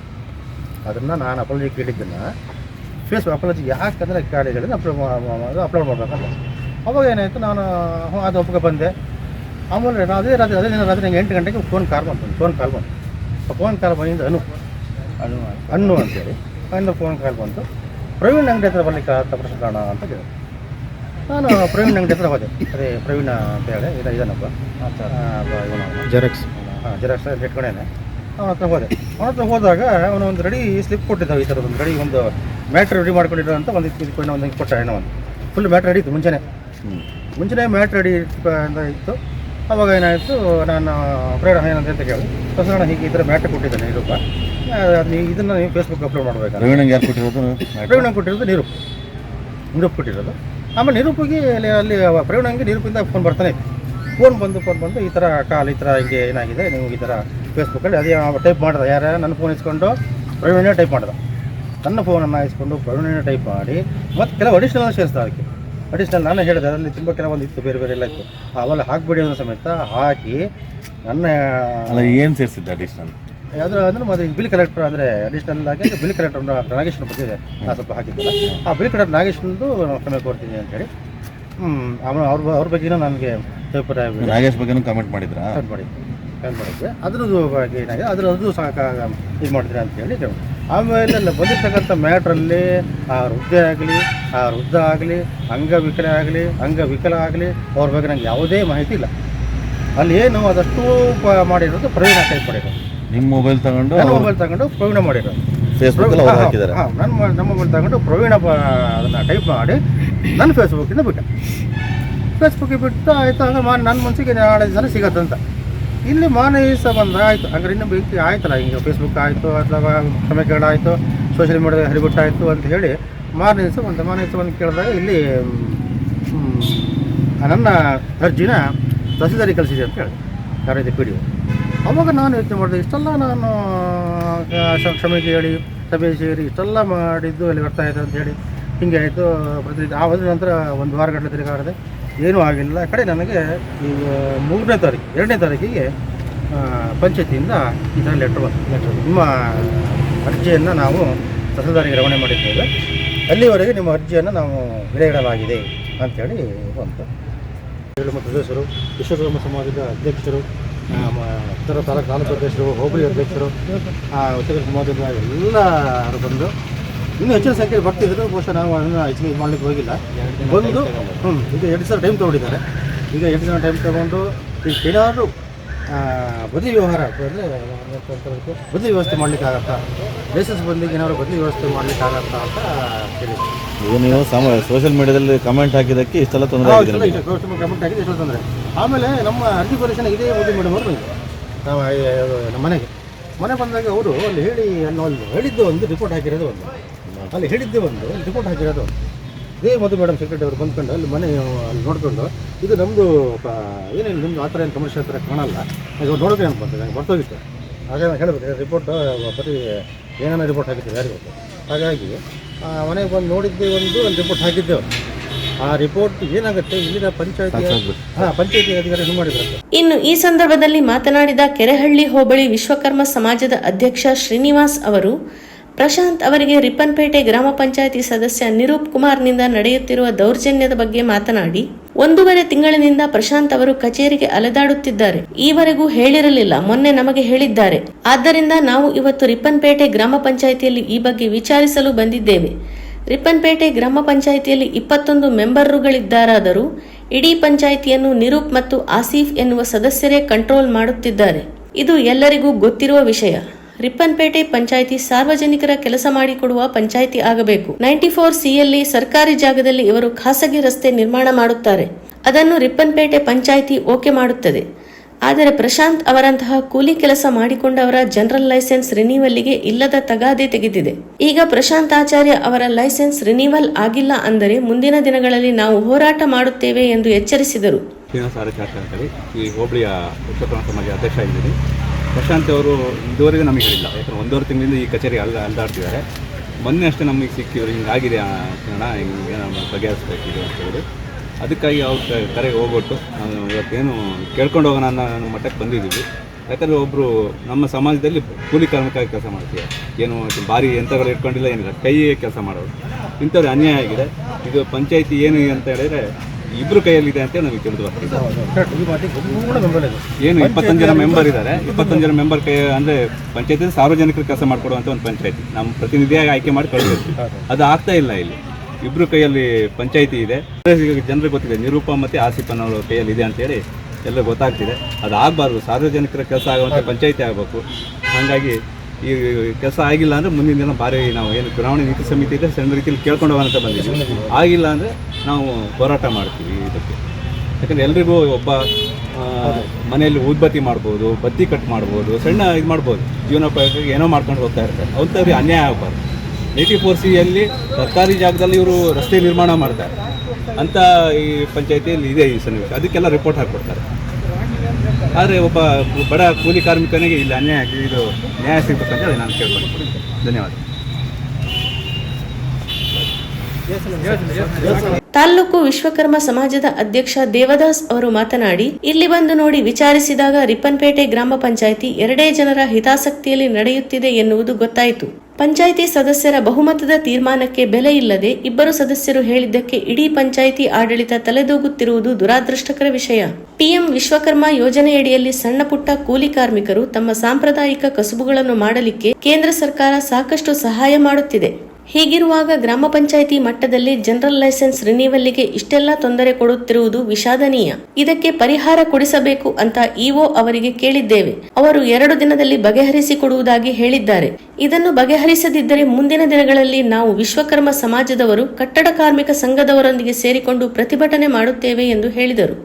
ಅದನ್ನು ನಾನು ಅಪಾಲಜಿ ಕೇಳಿದ್ದನ್ನು ಫೇಸ್ ಅಪಾಲಜಿ ಯಾಕಂದರೆ ಗಾಡಿಗಳಿಂದ ಅಪ್ಲೋಡ್ ಅಪ್ಲೋಡ್ ಮಾಡಬೇಕಂತ ಅವಾಗ ಏನಾಯಿತು, ನಾನು ಅದು ಒಪ್ಪಿಗೆ ಬಂದೆ. ಆಮೇಲೆ ಅದೇ ರಾತ್ರಿ, ಅದೇ ದಿನ ರಾತ್ರಿ ನಂಗೆ ಎಂಟು ಗಂಟೆಗೆ ಫೋನ್ ಕಾಲ್ ಬಂತು ಫೋನ್ ಕಾಲ್ ಬಂತು. ಫೋನ್ ಕಾಲ್ ಬಂದಿದ್ದು ಅನು. ಅನು ಅನ್ನು ಅಂತೇಳಿ. ಅಣ್ಣ ಫೋನ್ ಕಾಲ್ ಬಂತು. ಪ್ರವೀಣ್ ಅಂಗಡಿ ಹತ್ರ ಬರ್ಲಿಕ್ಕೆ ಅಂತ ಕಾರಣ ಅಂತ ಕೇಳಿದೆ. ನಾನು ಪ್ರವೀಣ್ ಅಂಗಡಿ ಹತ್ರ ಹೋದೆ. ಅದೇ ಪ್ರವೀಣ ಅಂತ ಹೇಳಿ ಇದ ಇದನ್ನಪ್ಪ ಜೆರಾಕ್ಸ್ ಹಾಂ ಜೆರಾಕ್ಸ್ ಇಟ್ಕೊಂಡೇನೆ. ಅವನ ಹತ್ರ ಹೋದೆ. ಅವನ ಹತ್ರ ಹೋದಾಗ ಅವನು ಒಂದು ರೆಡಿ ಸ್ಲಿಪ್ ಕೊಟ್ಟಿದ್ದ ಈ ಥರದ್ದು ಒಂದು ರೆಡಿ ಒಂದು ಮ್ಯಾಟ್ರ್ ರೆಡಿ ಮಾಡ್ಕೊಂಡಿರೋ ಅಂತ ಒಂದು ಇದ್ಕೊಂಡು ಒಂದು ಹಿಂಗೆ ಕೊಟ್ಟ ಹೆಣ್ಣು ಒಂದು. ಫುಲ್ ಮ್ಯಾಟ್ರ್ ರೆಡಿ ಇತ್ತು ಮುಂಚೆನೇ. ಮುಂಚೆನೇ ಮ್ಯಾಟ್ ರೆಡಿ ಅಂತ ಇತ್ತು. ಅವಾಗ ಏನಾಯಿತು ನಾನು ಪ್ರೇರಣ ಏನಂತ ಅಂತ ಕೇಳಿ. ಹೊಸಗಣ ಹೀಗೆ ಈ ಥರ ಮ್ಯಾಟ್ರ್ ಕೊಟ್ಟಿದ್ದಾನೆ ನಿರೂಪ ನೀವು ಇದನ್ನು ನೀವು ಫೇಸ್ಬುಕ್ ಅಪ್ಲೋಡ್ ಮಾಡಬೇಕು ಪ್ರವೀಣಂಗೆ ಯಾರು ಕೊಟ್ಟಿರೋದು? ಪ್ರವೀಣ ಕೊಟ್ಟಿರೋದು ನಿರೂಪ್. ನಿರೂಪ್ ಕೊಟ್ಟಿರೋದು. ಆಮೇಲೆ ನಿರೂಪಿಗೆ ಅಲ್ಲಿ ಅಲ್ಲಿ ಪ್ರವೀಣಂಗೆ ನಿರೂಪಿಂದ ಫೋನ್ ಬರ್ತಾನೆ ಫೋನ್ ಬಂದು ಫೋನ್ ಬಂದು ಈ ಥರ ಕಾಲ್ ಈ ಥರ ಹಿಂಗೆ ಏನಾಗಿದೆ ನೀವು ಈ ಥರ ಫೇಸ್ಬುಕ್ಕಲ್ಲಿ ಅದೇ ಟೈಪ್ ಮಾಡಿದೆ. ಯಾರ ನನ್ನ ಫೋನ್ ಇಸ್ಕೊಂಡು ಪ್ರವೀಣನೇ ಟೈಪ್ ಮಾಡಿದೆ. ನನ್ನ ಫೋನನ್ನು ಇಸ್ಕೊಂಡು ಪ್ರವೀಣನೇ ಟೈಪ್ ಮಾಡಿ ಮತ್ತು ಕೆಲವು ಅಡಿಷನಲ್ ಸೇರಿಸ್ತಾ ಅದಕ್ಕೆ ಅಡಿಷ್ನಲ್ ನಾನು ಹೇಳಿದೆ ಅದರಲ್ಲಿ ತುಂಬ ಕೆಲವೊಂದು ಇತ್ತು ಬೇರೆ ಬೇರೆ ಎಲ್ಲ ಇತ್ತು. ಅವೆಲ್ಲ ಹಾಕ್ಬೇಡಿ ಅನ್ನೋ ಸಮೇತ ಹಾಕಿ ನನ್ನ ಅಲ್ಲ ಏನು ಸೇರಿಸಿದ್ದೆ ಅಡಿಷನಲ್? ಯಾವ್ದು ಅಂದ್ರೆ ಮತ್ತೆ ಬಿಲ್ ಕಲೆಕ್ಟರ್ ಅಂದರೆ ಅಡಿಷ್ನಲ್ ಆಗಿ ಬಿಲ್ ಕಲೆಕ್ಟರ್ ನಾಗೇಶ್ವರ ಬಂದಿದೆ ನಾನು ಸ್ವಲ್ಪ ಹಾಕಿದ್ದಲ್ಲ ಆ ಬಿಲ್ ಕಲೆಕ್ಟರ್ ನಾಗೇಶ್ವರದ್ದು ಕಮೆಂಟ್ ಕೊಡ್ತೀನಿ ಅಂತೇಳಿ ಹ್ಞೂ ಅವ್ರ ಅವ್ರ ಬಗ್ಗೆನೂ ನನಗೆ ಅಭಿಪ್ರಾಯ ನಾಗೇಶ್ ಬಗ್ಗೆನೂ ಕಮೆಂಟ್ ಮಾಡಿದ್ರಾ? ಕಮೆಂಟ್ ಮಾಡಿದ್ದೆ. ಕಮೆಂಟ್ ಮಾಡಿದ್ದೆ ಅದ್ರದ್ದು ಬಗ್ಗೆ ಏನಾಗಿದೆ? ಅದ್ರದ್ದು ಸಾಕ ಇದು ಮಾಡಿದ್ರೆ ಅಂತೇಳಿ ಕೇಳಿ ಆಮೇಲೆ ಅಲ್ಲಿ ಬಂದಿರ್ತಕ್ಕಂಥ ಮ್ಯಾಟ್ರಲ್ಲಿ ಆ ವೃದ್ಧೆ ಆಗಲಿ ಆ ವೃದ್ಧ ಆಗಲಿ ಅಂಗವಿಕಲ ಆಗಲಿ ಅಂಗವಿಕಲ ಆಗಲಿ ಅವ್ರ ಬಗ್ಗೆ ನಂಗೆ ಯಾವುದೇ ಮಾಹಿತಿ ಇಲ್ಲ. ಅಲ್ಲಿ ಏನು ಅದಷ್ಟು ಪ- ಮಾಡಿರೋದು ಪ್ರವೀಣ ಟೈಪ್ ಮಾಡಿರೋದು ನಿಮ್ಮ ಮೊಬೈಲ್ ತಗೊಂಡು ನನ್ನ ಮೊಬೈಲ್ ತಗೊಂಡು ಪ್ರವೀಣ ಮಾಡಿರೋದು. ಫೇಸ್ಬುಕ್ ಅವ್ರು ಹಾಕಿದ್ದಾರೆ. ಹಾಂ ನನ್ನ ನಮ್ಮ ಮೊಬೈಲ್ ತಗೊಂಡು ಪ್ರವೀಣ ಅದನ್ನು ಅದನ್ನ ಟೈಪ್ ಮಾಡಿ ನನ್ನ ಫೇಸ್ಬುಕ್ಕಿಂದ ಬಿಟ್ಟೆ. ಫೇಸ್ಬುಕ್ಕಿಗೆ ಬಿಟ್ಟು ಆಯಿತು ಹಂಗೆ ಮಾ ನನ್ನ ಮನಸ್ಸಿಗೆ ನಾಳೆ ಜನ ಸಿಗತ್ತಂತ. ಇಲ್ಲಿ ಮಾನವೀಸ ಬಂದ ಆಯಿತು. ಹಂಗಾರೆ ಇನ್ನೊಬ್ಬ ವ್ಯಕ್ತಿ ಆಯ್ತಲ್ಲ ಈಗ ಫೇಸ್ಬುಕ್ ಆಯಿತು ಅಥವಾ ಸಮೀಕರಣಾಯಿತು ಸೋಷಿಯಲ್ ಮೀಡಿಯಾ ಹರಿಬಿಟ್ಟಾಯಿತು ಅಂತ ಹೇಳಿ ಮಾರನೇ ದಿವಸ ಬಂದ. ಮಾರನೇ ದಿವಸ ಬಂದು ಕೇಳಿದಾಗ ಇಲ್ಲಿ ನನ್ನ ಅರ್ಜಿನ ತಹಸೀಲ್ದಾರಿ ಕಲಿಸಿದೆ ಅಂತ ಹೇಳಿ ಯಾರಿದೆ ಪಿ ಡಿ ಅವಾಗ ನಾನು ಯೋಚನೆ ಮಾಡಿದೆ, ಇಷ್ಟೆಲ್ಲ ನಾನು ಕ್ಷಮೆ ಕೇಳಿ ಸಭೆ ಸೇರಿ ಇಷ್ಟೆಲ್ಲ ಮಾಡಿದ್ದು ಅಲ್ಲಿ ಬರ್ತಾ ಇದೆ ಅಂತ ಹೇಳಿ, ಹಿಂಗೆ ಆಯಿತು ಪ್ರತಿನಿಧಿ ಆ ಒಂದು ನಂತರ ಒಂದು ವಾರ ಗಂಟೆ ತಿರುಗಾಡಿದೆ ಏನೂ ಆಗಿಲ್ಲ. ಕಡೆ ನನಗೆ ಈ ಮೂರನೇ ತಾರೀಕು ಎರಡನೇ ತಾರೀಕಿಗೆ ಪಂಚಾಯತಿಯಿಂದ ಈ ಥರ ಲೆಟ್ರ್ ಬಂತು. ಲೆಟ್ರ್ ನಿಮ್ಮ ಅರ್ಜಿಯನ್ನು ನಾವು ತಹಸೀಲ್ದಾರಿಗೆ ರವಾನೆ ಮಾಡಿದ್ದೇವೆ. ಅಲ್ಲಿವರೆಗೆ ನಿಮ್ಮ ಅರ್ಜಿಯನ್ನು ನಾವು ಇಡಲಾಗಿದೆ ಅಂಥೇಳಿ ಬಂತು. ನಮ್ಮ ಸದಸ್ಯರು ವಿಶ್ವಕರ್ಮ ಸಮಾಜದ ಅಧ್ಯಕ್ಷರು ಉತ್ತರ ತಾಲೂಕು ಅಧ್ಯಕ್ಷರು ಹೋಬಳಿ ಅಧ್ಯಕ್ಷರು ಆ, ಉತ್ತರ ಸಮಾಜದ ಎಲ್ಲರೂ ಬಂದು ಇನ್ನೂ ಹೆಚ್ಚಿನ ಸಂಖ್ಯೆಯಲ್ಲಿ ಬರ್ತಿದ್ರು ಬಹುಶಃ ನಾವು ಅದನ್ನು ಹೆಚ್ಚಿಗೆ ಇದು ಮಾಡಲಿಕ್ಕೆ ಹೋಗಿಲ್ಲ. ಬಂದು ಹ್ಞೂ ಈಗ ಎರಡು ಸಾವಿರ ಟೈಮ್ ತೊಗೊಂಡಿದ್ದಾರೆ. ಈಗ ಎರಡು ಸಾವಿರ ಟೈಮ್ ತೊಗೊಂಡು ಈಗ ಏನಾದರೂ ಬದಲಿ ವ್ಯವಹಾರ ಅಂದರೆ ಬದಲಿ ವ್ಯವಸ್ಥೆ ಮಾಡಲಿಕ್ಕಾಗತ್ತಾ ಲೈಸೆನ್ಸ್ ಬಂದಿಗೆ ಏನಾದ್ರು ಬದಲಿ ವ್ಯವಸ್ಥೆ ಮಾಡಲಿಕ್ಕಾಗತ್ತಾ ಅಂತ ಕೇಳಿದ್ರು ಇದು ನೀವು ಸಮ ಸೋಷಿಯಲ್ ಮೀಡಿಯಾದಲ್ಲಿ ಕಮೆಂಟ್ ಹಾಕಿದ್ದಕ್ಕೆ ಇಷ್ಟೆಲ್ಲ ತೊಂದರೆ ಆಗಿದೆ ಕಮೆಂಟ್ ಹಾಕಿದ್ರೆ ಎಷ್ಟೋ ತೊಂದರೆ. ಆಮೇಲೆ ನಮ್ಮ ಅರ್ಜಿ ಪರಿಶೀಲನೆ ಇದೇ ಮೋದಿ ಮೇಡಮ್ ಅವರು ನಾವು ನಮ್ಮ ಮನೆಗೆ. ಮನೆ ಬಂದಾಗ ಅವರು ಅಲ್ಲಿ ಹೇಳಿ ಅನ್ನೋ ಒಂದು ಹೇಳಿದ್ದು ಒಂದು ರಿಪೋರ್ಟ್ ಹಾಕಿರೋದು ಒಂದು. ಅಲ್ಲಿ ಹೇಳಿದ್ದೆ ಒಂದು ರಿಪೋರ್ಟ್ ಹಾಕಿರೋದು. ಏ ಇದೇ ಮಧು ಮೇಡಮ್ ಸೆಕ್ರೆಟರಿ ಅವರು ಬಂದ್ಕೊಂಡು ಅಲ್ಲಿ ಮನೆ ಅಲ್ಲಿ ನೋಡಿಕೊಂಡು ಇದು ನಮ್ಮದು ಏನೇನು ನಿಮ್ಮದು ಆ ಥರ ಏನು ಕಮರ್ಷಿಯಲ್ ಥರ ಕಾಣಲ್ಲ. ಅದು ನೋಡಿದ್ರೆ ಏನು ಅಂತ ಬರ್ತದೆ ನಂಗೆ ಬರ್ತೋಗಿತ್ತು ಹಾಗೆ ನಾನು ಹೇಳಬೇಕು ರಿಪೋರ್ಟ್ ಬರೀ ಏನೇನೋ ರಿಪೋರ್ಟ್ ಹಾಕಿದ್ದೀವಿ ಯಾರಿಗೂ ಗೊತ್ತು. ಹಾಗಾಗಿ ಆ, ಮನೆಗೆ ಬಂದು ನೋಡಿದ್ದೆ ಒಂದು ಅಲ್ಲಿ ರಿಪೋರ್ಟ್ ಹಾಕಿದ್ದೆವು ಆ ರಿಪೋರ್ಟ್ ಏನಾಗುತ್ತೆ? ಇಲ್ಲಿನ ಪಂಚಾಯತಿ ಹಾಂ ಪಂಚಾಯತಿ ಅಧಿಕಾರಿ ಏನು ಮಾಡಿದ್ರು ಇನ್ನು ಈ ಸಂದರ್ಭದಲ್ಲಿ ಮಾತನಾಡಿದ ಕೆರೆಹಳ್ಳಿ ಹೋಬಳಿ ವಿಶ್ವಕರ್ಮ ಸಮಾಜದ ಅಧ್ಯಕ್ಷ ಶ್ರೀನಿವಾಸ್ ಅವರು ಪ್ರಶಾಂತ್ ಅವರಿಗೆ ರಿಪ್ಪನ್ಪೇಟೆ ಗ್ರಾಮ ಪಂಚಾಯಿತಿ ಸದಸ್ಯ ನಿರೂಪ್ ಕುಮಾರ್ನಿಂದ ನಡೆಯುತ್ತಿರುವ ದೌರ್ಜನ್ಯದ ಬಗ್ಗೆ ಮಾತನಾಡಿ, ಒಂದೂವರೆ ತಿಂಗಳಿನಿಂದ ಪ್ರಶಾಂತ್ ಅವರು ಕಚೇರಿಗೆ ಅಲೆದಾಡುತ್ತಿದ್ದಾರೆ. ಈವರೆಗೂ ಹೇಳಿರಲಿಲ್ಲ, ಮೊನ್ನೆ ನಮಗೆ ಹೇಳಿದ್ದಾರೆ. ಆದ್ದರಿಂದ ನಾವು ಇವತ್ತು ರಿಪ್ಪನ್ಪೇಟೆ ಗ್ರಾಮ ಪಂಚಾಯಿತಿಯಲ್ಲಿ ಈ ಬಗ್ಗೆ ವಿಚಾರಿಸಲು ಬಂದಿದ್ದೇವೆ. ರಿಪ್ಪನ್ಪೇಟೆ ಗ್ರಾಮ ಪಂಚಾಯಿತಿಯಲ್ಲಿ ಇಪ್ಪತ್ತೊಂದು ಮೆಂಬರ್ರುಗಳಿದ್ದಾರಾದರೂ ಇಡೀ ಪಂಚಾಯಿತಿಯನ್ನು ನಿರೂಪ್ ಮತ್ತು ಆಸೀಫ್ ಎನ್ನುವ ಸದಸ್ಯರೇ ಕಂಟ್ರೋಲ್ ಮಾಡುತ್ತಿದ್ದಾರೆ. ಇದು ಎಲ್ಲರಿಗೂ ಗೊತ್ತಿರುವ ವಿಷಯ. ರಿಪ್ಪನ್ಪೇಟೆ ಪಂಚಾಯಿತಿ ಸಾರ್ವಜನಿಕರ ಕೆಲಸ ಮಾಡಿಕೊಡುವ ಪಂಚಾಯಿತಿ ಆಗಬೇಕು. ನೈಂಟಿ ಫೋರ್ ಸಿಯಲ್ಲಿ ಸರ್ಕಾರಿ ಜಾಗದಲ್ಲಿ ಇವರು ಖಾಸಗಿ ರಸ್ತೆ ನಿರ್ಮಾಣ ಮಾಡುತ್ತಾರೆ. ಅದನ್ನು ರಿಪ್ಪನ್ಪೇಟೆ ಪಂಚಾಯಿತಿ ಓಕೆ ಮಾಡುತ್ತದೆ. ಆದರೆ ಪ್ರಶಾಂತ್ ಅವರಂತಹ ಕೂಲಿ ಕೆಲಸ ಮಾಡಿಕೊಂಡವರ ಜನರಲ್ ಲೈಸೆನ್ಸ್ ರಿನೀವಲ್ಗೆ ಇಲ್ಲದ ತಗಾದೆ ತೆಗೆದಿದೆ. ಈಗ ಪ್ರಶಾಂತ್ ಆಚಾರ್ಯ ಅವರ ಲೈಸೆನ್ಸ್ ರಿನೀವಲ್ ಆಗಿಲ್ಲ ಅಂದರೆ ಮುಂದಿನ ದಿನಗಳಲ್ಲಿ ನಾವು ಹೋರಾಟ ಮಾಡುತ್ತೇವೆ ಎಂದು ಎಚ್ಚರಿಸಿದರು. ಈ ಹೋಬಳಿಯ ಸಮಾಜ ಅಧ್ಯಕ್ಷ ಪ್ರಶಾಂತ್ ಅವರು ಇದುವರೆಗೂ ನಮಗೆ ಹೇಳಿಲ್ಲ. ಯಾಕಂದ್ರೆ ಒಂದೂವರೆ ತಿಂಗಳಿಂದ ಈ ಕಚೇರಿ ಅಲ್ಲ ಅಲ್ದಾಡ್ತಿದ್ದಾರೆ. ಮೊನ್ನೆ ಅಷ್ಟೇ ನಮಗೆ ಸಿಕ್ಕಿದ್ರು, ಹಿಂಗಾಗಿದೆ ಅಣ್ಣ ಹಿಂಗೆ ನಮ್ಮ ಬಗೆಹರಿಸ್ಬೇಕು ಇದು ಅಂತ ಹೇಳಿ. ಅದಕ್ಕಾಗಿ ಅವ್ರ ಕರೆಗೆ ಹೋಗ್ಬಿಟ್ಟು, ನಾನು ಇವತ್ತೇನು ಕೇಳ್ಕೊಂಡು ಹೋಗೋಣ ಅನ್ನೋ ಮಟ್ಟಕ್ಕೆ ಬಂದಿದ್ದೀವಿ. ಯಾಕಂದರೆ ಒಬ್ಬರು ನಮ್ಮ ಸಮಾಜದಲ್ಲಿ ಕೂಲಿ ಕಾರ್ಮಿಕವಾಗಿ ಕೆಲಸ ಮಾಡ್ತೀವಿ ಏನು ಭಾರಿ ಯಂತ್ರಗಳು ಇಟ್ಕೊಂಡಿಲ್ಲ, ಏನಿಲ್ಲ, ಕೈಯೇ ಕೆಲಸ ಮಾಡೋರು. ಇಂಥವ್ರು ಅನ್ಯಾಯ ಆಗಿದೆ. ಇದು ಪಂಚಾಯಿತಿ ಏನು ಅಂತ ಹೇಳಿದ್ರೆ ಇಬ್ಬರು ಕೈಯಲ್ಲಿದೆ ಅಂತ ನಮಗೆ ತಿಳಿದು ಬರ್ತದೆ. ಏನು ಇಪ್ಪತ್ತೊಂದು ಜನ ಮೆಂಬರ್ ಇದ್ದಾರೆ. ಇಪ್ಪತ್ತೊಂದು ಜನ ಮೆಂಬರ್ ಕೈ ಅಂದರೆ ಪಂಚಾಯತಿ ಸಾರ್ವಜನಿಕರ ಕೆಲಸ ಮಾಡಿಕೊಡುವಂಥ ಒಂದು ಪಂಚಾಯತಿ. ನಮ್ಮ ಪ್ರತಿನಿಧಿಯಾಗಿ ಆಯ್ಕೆ ಮಾಡಿ ಕಳಿಸ್ತೀವಿ ಅದು ಆಗ್ತಾ ಇಲ್ಲ ಇಲ್ಲಿ. ಇಬ್ಬರು ಕೈಯಲ್ಲಿ ಪಂಚಾಯತಿ ಇದೆ. ಜನರಿಗೆ ಗೊತ್ತಿದೆ ನಿರೂಪ ಮತ್ತು ಆಸಿಪನ್ ಅವರ ಕೈಯಲ್ಲಿ ಇದೆ ಅಂತೇಳಿ ಎಲ್ಲ ಗೊತ್ತಾಗ್ತಿದೆ. ಅದು ಆಗಬಾರ್ದು. ಸಾರ್ವಜನಿಕರ ಕೆಲಸ ಆಗುವಂಥ ಪಂಚಾಯತಿ ಆಗಬೇಕು. ಹಾಗಾಗಿ ಈ ಕೆಲಸ ಆಗಿಲ್ಲ ಅಂದ್ರೆ ಮುಂದಿನ ದಿನ ಭಾರಿ ನಾವು ಏನು ಚುನಾವಣೆ ನೀತಿ ಸಮಿತಿ ಇದೆ ಸಣ್ಣ ರೀತಿಯಲ್ಲಿ ಕೇಳ್ಕೊಂಡು ಹೋಗೋಣ ಬಂದಿದ್ದೀವಿ. ಆಗಿಲ್ಲ ಅಂದರೆ ನಾವು ಹೋರಾಟ ಮಾಡ್ತೀವಿ ಇದಕ್ಕೆ. ಯಾಕಂದರೆ ಎಲ್ರಿಗೂ ಒಬ್ಬ ಮನೆಯಲ್ಲಿ ಉದ್ಬತ್ತಿ ಮಾಡ್ಬೋದು, ಬತ್ತಿ ಕಟ್ ಮಾಡ್ಬೋದು, ಸಣ್ಣ ಇದು ಮಾಡ್ಬೋದು. ಜೀವನೋಪಾಯಕ್ಕೆ ಏನೋ ಮಾಡ್ಕೊಂಡು ಹೋಗ್ತಾ ಇರ್ತಾರೆ. ಅಂಥವ್ರಿಗೆ ಅನ್ಯಾಯ ಆಗಬಾರ್ದು. ಏಯ್ಟಿ ಫೋರ್ ಸಿಯಲ್ಲಿ ಸರ್ಕಾರಿ ಜಾಗದಲ್ಲಿ ಇವರು ರಸ್ತೆ ನಿರ್ಮಾಣ ಮಾಡ್ತಾರೆ. ಅಂತ ಈ ಪಂಚಾಯತಿಯಲ್ಲಿ ಇದೆ ಈ ಸನ್ನಿವೇಶ. ಅದಕ್ಕೆಲ್ಲ ರಿಪೋರ್ಟ್ ಹಾಕ್ಕೊಡ್ತಾರೆ. ಆದರೆ ಒಬ್ಬ ಬಡ ಕೂಲಿ ಕಾರ್ಮಿಕನಿಗೆ ಇಲ್ಲಿ ಅನ್ಯಾಯ ಇದು ನ್ಯಾಯ ಸಿಗ್ಬೇಕಂತ ಹೇಳಿ ನಾನು ಕೇಳ್ಕೊಂಡು ಧನ್ಯವಾದ. ತಾಲ್ಲೂಕು ವಿಶ್ವಕರ್ಮ ಸಮಾಜದ ಅಧ್ಯಕ್ಷ ದೇವದಾಸ್ ಅವರು ಮಾತನಾಡಿ, ಇಲ್ಲಿ ಬಂದು ನೋಡಿ ವಿಚಾರಿಸಿದಾಗ ರಿಪ್ಪನ್ಪೇಟೆ ಗ್ರಾಮ ಪಂಚಾಯಿತಿ ಎರಡೇ ಜನರ ಹಿತಾಸಕ್ತಿಯಲ್ಲಿ ನಡೆಯುತ್ತಿದೆ ಎನ್ನುವುದು ಗೊತ್ತಾಯಿತು. ಪಂಚಾಯಿತಿ ಸದಸ್ಯರ ಬಹುಮತದ ತೀರ್ಮಾನಕ್ಕೆ ಬೆಲೆ ಇಲ್ಲದೆ ಇಬ್ಬರು ಸದಸ್ಯರು ಹೇಳಿದ್ದಕ್ಕೆ ಇಡೀ ಪಂಚಾಯಿತಿ ಆಡಳಿತ ತಲೆದೂಗುತ್ತಿರುವುದು ದುರಾದೃಷ್ಟಕರ ವಿಷಯ. ಪಿಎಂ ವಿಶ್ವಕರ್ಮ ಯೋಜನೆಯಡಿಯಲ್ಲಿ ಸಣ್ಣ ಪುಟ್ಟ ಕೂಲಿ ಕಾರ್ಮಿಕರು ತಮ್ಮ ಸಾಂಪ್ರದಾಯಿಕ ಕಸುಬುಗಳನ್ನು ಮಾಡಲಿಕ್ಕೆ ಕೇಂದ್ರ ಸರ್ಕಾರ ಸಾಕಷ್ಟು ಸಹಾಯ ಮಾಡುತ್ತಿದೆ. ಹೀಗಿರುವಾಗ ಗ್ರಾಮ ಪಂಚಾಯಿತಿ ಮಟ್ಟದಲ್ಲಿ ಜನರಲ್ ಲೈಸೆನ್ಸ್ ರಿನಿವಲ್ಗೆ ಇಷ್ಟೆಲ್ಲ ತೊಂದರೆ ಕೊಡುತ್ತಿರುವುದು ವಿಷಾದನೀಯ. ಇದಕ್ಕೆ ಪರಿಹಾರ ಕೊಡಿಸಬೇಕು ಅಂತ ಇಒ ಅವರಿಗೆ ಕೇಳಿದ್ದೇವೆ. ಅವರು ಎರಡು ದಿನದಲ್ಲಿ ಬಗೆಹರಿಸಿಕೊಡುವುದಾಗಿ ಹೇಳಿದ್ದಾರೆ. ಇದನ್ನು ಬಗೆಹರಿಸದಿದ್ದರೆ ಮುಂದಿನ ದಿನಗಳಲ್ಲಿ ನಾವು ವಿಶ್ವಕರ್ಮ ಸಮಾಜದವರು, ಕಟ್ಟಡ ಕಾರ್ಮಿಕ ಸಂಘದವರೊಂದಿಗೆ ಸೇರಿಕೊಂಡು ಪ್ರತಿಭಟನೆ ಮಾಡುತ್ತೇವೆ ಎಂದು ಹೇಳಿದರು.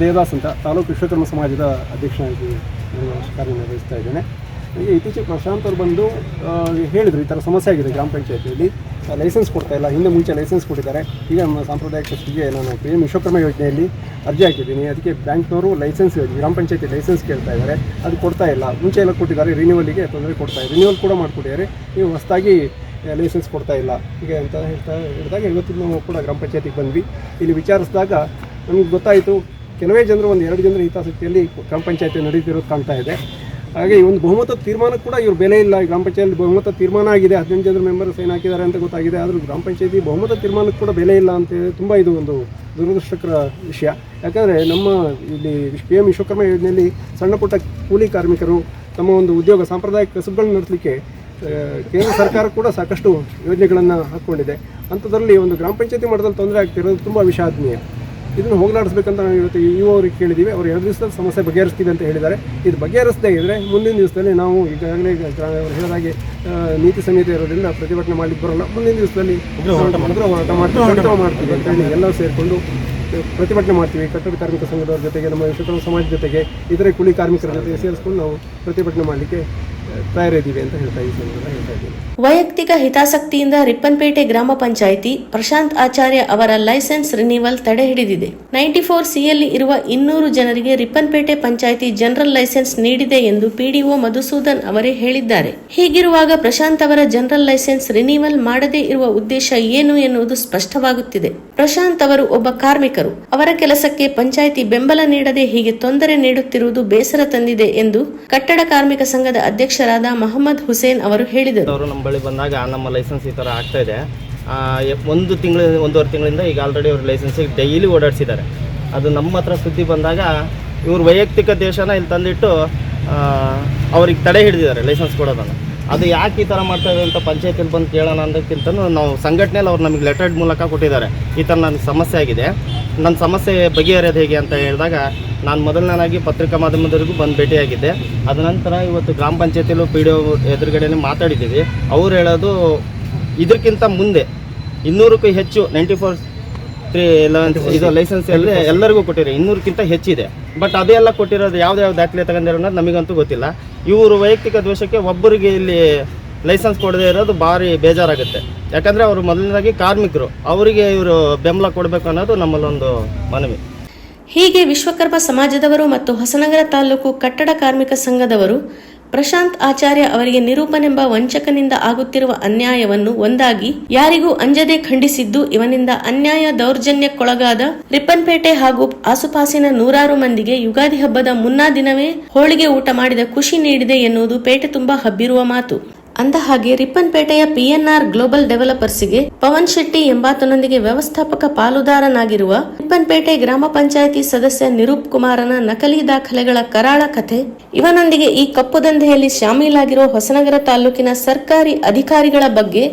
ದೇವದಾಸ್ ಅಂತ ತಾಲೂಕು ವಿಶ್ವಕರ್ಮ ಸಮಾಜದ ಅಧ್ಯಕ್ಷನಾಗಿ ಕಾರ್ಯನಿರ್ವಹಿಸ್ತಾ ಇದ್ದೇನೆ. ನನಗೆ ಇತ್ತೀಚೆಗೆ ಪ್ರಶಾಂತ್ ಅವರು ಬಂದು ಹೇಳಿದ್ರು ಈ ಥರ ಸಮಸ್ಯೆ ಆಗಿದೆ ಗ್ರಾಮ ಪಂಚಾಯತಿಯಲ್ಲಿ. ಲೈಸೆನ್ಸ್ ಕೊಡ್ತಾ ಇಲ್ಲ, ಹಿಂದೆ ಮುಂಚೆ ಲೈಸೆನ್ಸ್ ಕೊಟ್ಟಿದ್ದಾರೆ. ಈಗ ನಮ್ಮ ಸಾಂಪ್ರದಾಯಿಕ ಕೃಷಿಗೆ ನಾನು ಪಿ ಎಂ ವಿಶ್ವಕರ್ಮ ಯೋಜನೆಯಲ್ಲಿ ಅರ್ಜಿ ಹಾಕಿದ್ದೀನಿ. ಅದಕ್ಕೆ ಬ್ಯಾಂಕ್ನವರು ಲೈಸೆನ್ಸ್ ಗ್ರಾಮ ಪಂಚಾಯತಿ ಲೈಸೆನ್ಸ್ ಕೇಳ್ತಾ ಇದ್ದಾರೆ. ಅದು ಕೊಡ್ತಾ ಇಲ್ಲ. ಮುಂಚೆ ಎಲ್ಲ ಕೊಟ್ಟಿದ್ದಾರೆ ರಿನ್ಯೂವಲಿಗೆ ತೊಂದರೆ ಕೊಡ್ತಾ ಇದೆ ರಿನ್ಯೂವಲ್ ಕೂಡ ಮಾಡಿಕೊಟ್ಟಿದ್ದಾರೆ. ನೀವು ಹೊಸದಾಗಿ ಲೈಸೆನ್ಸ್ ಕೊಡ್ತಾ ಇಲ್ಲ. ಹೀಗೆ ಅಂತ ಹೇಳ್ತಾ ಹೇಳಿದಾಗ ಇವತ್ತು ನಾವು ಕೂಡ ಗ್ರಾಮ ಪಂಚಾಯತಿಗೆ ಬಂದ್ವಿ. ಇಲ್ಲಿ ವಿಚಾರಿಸಿದಾಗ ನಮಗೆ ಗೊತ್ತಾಯಿತು, ಕೆಲವೇ ಜನರು ಒಂದು ಎರಡು ಜನರ ಹಿತಾಸಕ್ತಿಯಲ್ಲಿ ಗ್ರಾಮ ಪಂಚಾಯತಿ ನಡೀತಿರೋದು ಕಾಣ್ತಾ ಇದೆ. ಹಾಗೆ ಈ ಒಂದು ಬಹುಮತ ತೀರ್ಮಾನ ಕೂಡ ಇವ್ರ ಬೆಲೆ ಇಲ್ಲ. ಗ್ರಾಮ ಪಂಚಾಯತ್ ಬಹುಮತ ತೀರ್ಮಾನ ಆಗಿದೆ. ಹದಿನೆಂಟು ಜನರ ಮೆಂಬರ್ ಸೈನ್ ಹಾಕಿದ್ದಾರೆ ಅಂತ ಗೊತ್ತಾಗಿದೆ. ಆದರೂ ಗ್ರಾಮ ಪಂಚಾಯತಿ ಬಹುಮತ ತೀರ್ಮಾನಕ್ಕೆ ಕೂಡ ಬೆಲೆ ಇಲ್ಲ ಅಂತ ತುಂಬ ಇದು ಒಂದು ದುರದೃಷ್ಟಕರ ವಿಷಯ. ಯಾಕಂದರೆ ನಮ್ಮ ಇಲ್ಲಿ ಪಿ ಎಂ ವಿಶ್ವಕರ್ಮ ಯೋಜನೆಯಲ್ಲಿ ಸಣ್ಣ ಪುಟ್ಟ ಕೂಲಿ ಕಾರ್ಮಿಕರು ತಮ್ಮ ಒಂದು ಉದ್ಯೋಗ ಸಾಂಪ್ರದಾಯಿಕ ಕಸುಬುಗಳನ್ನು ನಡೆಸಲಿಕ್ಕೆ ಕೇಂದ್ರ ಸರ್ಕಾರ ಕೂಡ ಸಾಕಷ್ಟು ಯೋಜನೆಗಳನ್ನು ಹಾಕ್ಕೊಂಡಿದೆ ಅಂಥದ್ರಲ್ಲಿ ಒಂದು ಗ್ರಾಮ ಪಂಚಾಯತಿ ಮಟ್ಟದಲ್ಲಿ ತೊಂದರೆ ಆಗ್ತಿರೋದು ತುಂಬ ವಿಷಾದನೀಯ. ಇದನ್ನು ಹೋಗಲಾಡಿಸ್ಬೇಕಂತ ನಾವು ಇವತ್ತು ಇ ಅವ್ರಿಗೆ ಕೇಳಿದ್ದೀವಿ ಅವ್ರು ಎರಡು ದಿವಸದಲ್ಲಿ ಸಮಸ್ಯೆ ಬಗೆಹರಿಸ್ತೀವಿ ಅಂತ ಹೇಳಿದ್ದಾರೆ. ಇದು ಬಗೆಹರಿಸದೇ ಇದ್ದರೆ ಮುಂದಿನ ದಿವಸದಲ್ಲಿ ನಾವು ಈಗಾಗಲೇ ಅವ್ರು ಹೇಳಿದಾಗೆ ನೀತಿ ಸಂಹಿತೆ ಇರೋದ್ರಿಂದ ಪ್ರತಿಭಟನೆ ಮಾಡ್ಲಿಕ್ಕೆ ಬರೋಲ್ಲ. ಮುಂದಿನ ದಿವಸದಲ್ಲಿ ಹೋರಾಟ ಮಾಡ್ತೀವಿ. ಹೋರಾಟ ಮಾಡ್ತೀವಿ. ಅಂತ ಹೇಳಿ ಎಲ್ಲರೂ ಸೇರಿಕೊಂಡು ಪ್ರತಿಭಟನೆ ಮಾಡ್ತೀವಿ. ಕಟ್ಟಡ ಕಾರ್ಮಿಕ ಸಂಘದವ್ರ ಜೊತೆಗೆ ನಮ್ಮ ವಿಶ್ವಕರ್ಮ ಸಮಾಜ ಜೊತೆಗೆ ಇತರೆ ಕೂಲಿ ಕಾರ್ಮಿಕರ ಜೊತೆಗೆ ಸೇರಿಸ್ಕೊಂಡು ನಾವು ಪ್ರತಿಭಟನೆ ಮಾಡಲಿಕ್ಕೆ ತಯಾರಿದ್ದೀವಿ ಅಂತ ಹೇಳ್ತಾ ಈ ಹೇಳ್ತಾ ವೈಯಕ್ತಿಕ ಹಿತಾಸಕ್ತಿಯಿಂದ ರಿಪ್ಪನ್ಪೇಟೆ ಗ್ರಾಮ ಪಂಚಾಯಿತಿ ಪ್ರಶಾಂತ್ ಆಚಾರ್ಯ ಅವರ ಲೈಸೆನ್ಸ್ ರಿನಿವಲ್ ತಡೆ ಹಿಡಿದಿದೆ. ನೈಂಟಿ ಫೋರ್ ಸಿಯಲ್ಲಿ ಇರುವ ಇನ್ನೂರು ಜನರಿಗೆ ರಿಪ್ಪನ್ಪೇಟೆ ಪಂಚಾಯಿತಿ ಜನರಲ್ ಲೈಸೆನ್ಸ್ ನೀಡಿದೆ ಎಂದು ಪಿಡಿಒ ಮಧುಸೂದನ್ ಅವರೇ ಹೇಳಿದ್ದಾರೆ. ಹೀಗಿರುವಾಗ ಪ್ರಶಾಂತ್ ಅವರ ಜನರಲ್ ಲೈಸೆನ್ಸ್ ರಿನಿವಲ್ ಮಾಡದೇ ಇರುವ ಉದ್ದೇಶ ಏನು ಎನ್ನುವುದು ಸ್ಪಷ್ಟವಾಗುತ್ತಿದೆ. ಪ್ರಶಾಂತ್ ಅವರು ಒಬ್ಬ ಕಾರ್ಮಿಕರು. ಅವರ ಕೆಲಸಕ್ಕೆ ಪಂಚಾಯಿತಿ ಬೆಂಬಲ ನೀಡದೆ ಹೀಗೆ ತೊಂದರೆ ನೀಡುತ್ತಿರುವುದು ಬೇಸರ ತಂದಿದೆ ಎಂದು ಕಟ್ಟಡ ಕಾರ್ಮಿಕ ಸಂಘದ ಅಧ್ಯಕ್ಷರಾದ ಮಹಮ್ಮದ್ ಹುಸೇನ್ ಅವರು ಹೇಳಿದರು. ಅವರು ನಮ್ಮ ಬಳಿ ಬಂದಾಗ ನಮ್ಮ ಲೈಸೆನ್ಸ್ ಈ ಥರ ಆಗ್ತಾ ಇದೆ. ಒಂದು ತಿಂಗಳು, ಒಂದೂವರೆ ತಿಂಗಳಿಂದ ಈಗ ಆಲ್ರೆಡಿ ಅವ್ರ ಲೈಸೆನ್ಸಿಗೆ ಡೈಲಿ ಓಡಾಡಿಸಿದ್ದಾರೆ. ಅದು ನಮ್ಮ ಹತ್ರ ಸುದ್ದಿ ಬಂದಾಗ, ಇವ್ರ ವೈಯಕ್ತಿಕ ದೇಶನ ಇಲ್ಲಿ ತಂದಿಟ್ಟು ಅವ್ರಿಗೆ ತಡೆ ಹಿಡಿದಿದ್ದಾರೆ ಲೈಸೆನ್ಸ್ ಕೊಡೋದನ್ನು. ಅದು ಯಾಕೆ ಈ ಥರ ಮಾಡ್ತಾ ಇದೆ ಅಂತ ಪಂಚಾಯತಿಲಿ ಬಂದು ಕೇಳೋಣ ಅನ್ನೋದಕ್ಕಿಂತ ನಾವು ಸಂಘಟನೆಯಲ್ಲಿ ಅವ್ರು ನಮಗೆ ಲೆಟರ್ ಮೂಲಕ ಕೊಟ್ಟಿದ್ದಾರೆ. ಈ ಥರ ನನ್ನ ಸಮಸ್ಯೆ ಆಗಿದೆ. ನನ್ನ ಸಮಸ್ಯೆ ಬಗೆಹರಿಯೋದು ಹೇಗೆ ಅಂತ ಹೇಳಿದಾಗ, ನಾನು ಮೊದಲನೇನಾಗಿ ಪತ್ರಿಕಾ ಮಾಧ್ಯಮದವರೆಗೂ ಬಂದು ಭೇಟಿಯಾಗಿದ್ದೆ. ಅದ ನಂತರ ಇವತ್ತು ಗ್ರಾಮ ಪಂಚಾಯತಿಯಲ್ಲೂ ಪಿ ಡಿ ಒ ಎದುರುಗಡೆನೇ ಮಾತಾಡಿದ್ದೀವಿ. ಅವ್ರು ಹೇಳೋದು ಇದಕ್ಕಿಂತ ಮುಂದೆ ಇನ್ನೂರಕ್ಕೂ ಹೆಚ್ಚು ನೈಂಟಿ ಫೋರ್ ತ್ರೀ ಲೆವೆನ್ ಇದು ಲೈಸೆನ್ಸ್ ಎಲ್ಲ ಎಲ್ಲರಿಗೂ ಕೊಟ್ಟಿರೋ. ಇನ್ನೂರಕ್ಕಿಂತ ಹೆಚ್ಚಿದೆ. ಬಟ್ ಅದೆಲ್ಲ ಕೊಟ್ಟಿರೋದು ಯಾವ್ದು ಯಾವ ದಾಖಲೆ ತಗೊಂಡಿರೋ ಅನ್ನೋದು ನಮಗಂತೂ ಗೊತ್ತಿಲ್ಲ. ಇವರು ವೈಯಕ್ತಿಕ ದೋಷಕ್ಕೆ ಒಬ್ಬರಿಗೆ ಇಲ್ಲಿ ಲೈಸೆನ್ಸ್ ಕೊಡದೇ ಇರೋದು ಭಾರಿ ಬೇಜಾರಾಗುತ್ತೆ. ಯಾಕಂದರೆ ಅವರು ಮೊದಲನೇದಾಗಿ ಕಾರ್ಮಿಕರು. ಅವರಿಗೆ ಇವರು ಬೆಂಬಲ ಕೊಡಬೇಕು ಅನ್ನೋದು ನಮ್ಮಲ್ಲೊಂದು ಮನವಿ. ಹೀಗೆ ವಿಶ್ವಕರ್ಮ ಸಮಾಜದವರು ಮತ್ತು ಹೊಸನಗರ ತಾಲೂಕು ಕಟ್ಟಡ ಕಾರ್ಮಿಕ ಸಂಘದವರು ಪ್ರಶಾಂತ್ ಆಚಾರ್ಯ ಅವರಿಗೆ ನಿರೂಪನೆಂಬ ವಂಚಕನಿಂದ ಆಗುತ್ತಿರುವ ಅನ್ಯಾಯವನ್ನು ಒಂದಾಗಿ ಯಾರಿಗೂ ಅಂಜದೆ ಖಂಡಿಸಿದ್ದು ಇವನಿಂದ ಅನ್ಯಾಯ ದೌರ್ಜನ್ಯಕ್ಕೊಳಗಾದ ರಿಪ್ಪನ್ಪೇಟೆ ಹಾಗೂ ಆಸುಪಾಸಿನ ನೂರಾರು ಮಂದಿಗೆ ಯುಗಾದಿ ಹಬ್ಬದ ಮುನ್ನಾ ದಿನವೇ ಹೋಳಿಗೆ ಊಟ ಮಾಡಿದ ಖುಷಿ ನೀಡಿದೆ ಎನ್ನುವುದು ಪೇಟೆ ತುಂಬಾ ಹಬ್ಬಿರುವ ಮಾತು. ಅಂದಹಾಗೆ ರಿಪ್ಪನ್ಪೇಟೆಯ ಪಿಎನ್ಆರ್ ಗ್ಲೋಬಲ್ ಡೆವಲಪರ್ಸ್ಗೆ ಪವನ್ ಶೆಟ್ಟಿ ಎಂಬಾತನೊಂದಿಗೆ ವ್ಯವಸ್ಥಾಪಕ ಪಾಲುದಾರನಾಗಿರುವ ರಿಪ್ಪನ್ಪೇಟೆ ಗ್ರಾಮ ಪಂಚಾಯಿತಿ ಸದಸ್ಯ ನಿರೂಪ್ ಕುಮಾರನ ನಕಲಿ ದಾಖಲೆಗಳ ಕರಾಳ ಕಥೆ, ಇವನೊಂದಿಗೆ ಈ ಕಪ್ಪು ದಂಧೆಯಲ್ಲಿ ಶಾಮೀಲಾಗಿರುವ ಹೊಸನಗರ ತಾಲೂಕಿನ ಸರ್ಕಾರಿ ಅಧಿಕಾರಿಗಳ ಬಗ್ಗೆ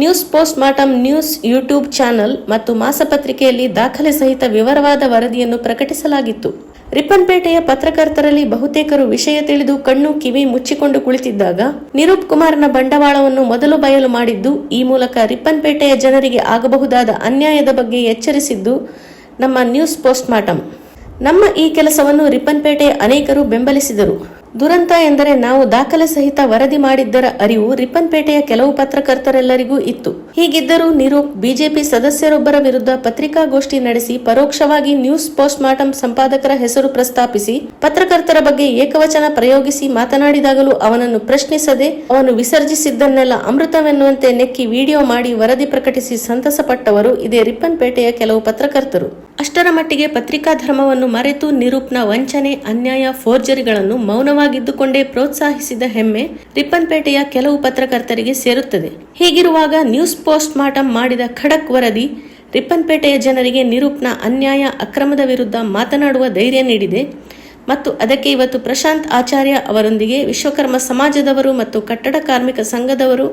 news post mortem news YouTube channel ಮತ್ತು ಮಾಸಪತ್ರಿಕೆಯಲ್ಲಿ ದಾಖಲೆ ಸಹಿತ ವಿವರವಾದ ವರದಿಯನ್ನು ಪ್ರಕಟಿಸಲಾಗಿತ್ತು. ರಿಪ್ಪನ್ಪೇಟೆಯ ಪತ್ರಕರ್ತರಲ್ಲಿ ಬಹುತೇಕರು ವಿಷಯ ತಿಳಿದು ಕಣ್ಣು ಕಿವಿ ಮುಚ್ಚಿಕೊಂಡು ಕುಳಿತಿದ್ದಾಗ ನಿರೂಪ್ ಕುಮಾರ್ನ ಬಂಡವಾಳವನ್ನು ಮೊದಲು ಬಯಲು ಮಾಡಿದ್ದು, ಈ ಮೂಲಕ ರಿಪ್ಪನ್ಪೇಟೆಯ ಜನರಿಗೆ ಆಗಬಹುದಾದ ಅನ್ಯಾಯದ ಬಗ್ಗೆ ಎಚ್ಚರಿಸಿದ್ದು ನಮ್ಮ ನ್ಯೂಸ್ ಪೋಸ್ಟ್ ಮಾರ್ಟಮ್ ನಮ್ಮ ಈ ಕೆಲಸವನ್ನು ರಿಪ್ಪನ್ಪೇಟೆಯ ಅನೇಕರು ಬೆಂಬಲಿಸಿದರು. ದುರಂತ ಎಂದರೆ ನಾವು ದಾಖಲೆ ಸಹಿತ ವರದಿ ಮಾಡಿದ್ದರ ಅರಿವು ರಿಪ್ಪನ್ಪೇಟೆಯ ಕೆಲವು ಪತ್ರಕರ್ತರೆಲ್ಲರಿಗೂ ಇತ್ತು. ಹೀಗಿದ್ದರೂ ನಿರೂಪ್, ಬಿಜೆಪಿ ಸದಸ್ಯರೊಬ್ಬರ ವಿರುದ್ಧ ಪತ್ರಿಕಾಗೋಷ್ಠಿ ನಡೆಸಿ ಪರೋಕ್ಷವಾಗಿ ನ್ಯೂಸ್ ಪೋಸ್ಟ್ ಮಾರ್ಟಮ್ ಸಂಪಾದಕರ ಹೆಸರು ಪ್ರಸ್ತಾಪಿಸಿ, ಪತ್ರಕರ್ತರ ಬಗ್ಗೆ ಏಕವಚನ ಪ್ರಯೋಗಿಸಿ ಮಾತನಾಡಿದಾಗಲೂ ಅವನನ್ನು ಪ್ರಶ್ನಿಸದೆ, ಅವನು ವಿಸರ್ಜಿಸಿದ್ದನ್ನೆಲ್ಲ ಅಮೃತವೆನ್ನುವಂತೆ ನೆಕ್ಕಿ ವಿಡಿಯೋ ಮಾಡಿ ವರದಿ ಪ್ರಕಟಿಸಿ ಸಂತಸಪಟ್ಟವರು ಇದೇ ರಿಪ್ಪನ್ಪೇಟೆಯ ಕೆಲವು ಪತ್ರಕರ್ತರು. ಅಷ್ಟರ ಮಟ್ಟಿಗೆ ಪತ್ರಿಕಾ ಧರ್ಮವನ್ನು ಮರೆತು ನಿರೂಪ್ನ ವಂಚನೆ, ಅನ್ಯಾಯ, ಫೋರ್ಜರಿಗಳನ್ನು ಮೌನವಾಗಿದ್ದುಕೊಂಡೇ ಪ್ರೋತ್ಸಾಹಿಸಿದ ಹೆಮ್ಮೆ ರಿಪ್ಪನ್ಪೇಟೆಯ ಕೆಲವು ಪತ್ರಕರ್ತರಿಗೆ ಸೇರುತ್ತದೆ. ಹೀಗಿರುವಾಗ ನ್ಯೂಸ್ ಪೋಸ್ಟ್ ಮಾರ್ಟಮ್ ಮಾಡಿದ ಖಡಕ್ ವರದಿ ರಿಪ್ಪನ್ಪೇಟೆಯ ಜನರಿಗೆ ನಿರೂಪ್ನ ಅನ್ಯಾಯ, ಅಕ್ರಮದ ವಿರುದ್ಧ ಮಾತನಾಡುವ ಧೈರ್ಯ ನೀಡಿದೆ ಮತ್ತು ಅದಕ್ಕೆ ಇವತ್ತು ಪ್ರಶಾಂತ್ ಆಚಾರ್ಯ ಅವರೊಂದಿಗೆ ವಿಶ್ವಕರ್ಮ ಸಮಾಜದವರು ಮತ್ತು ಕಟ್ಟಡ ಕಾರ್ಮಿಕ ಸಂಘದವರು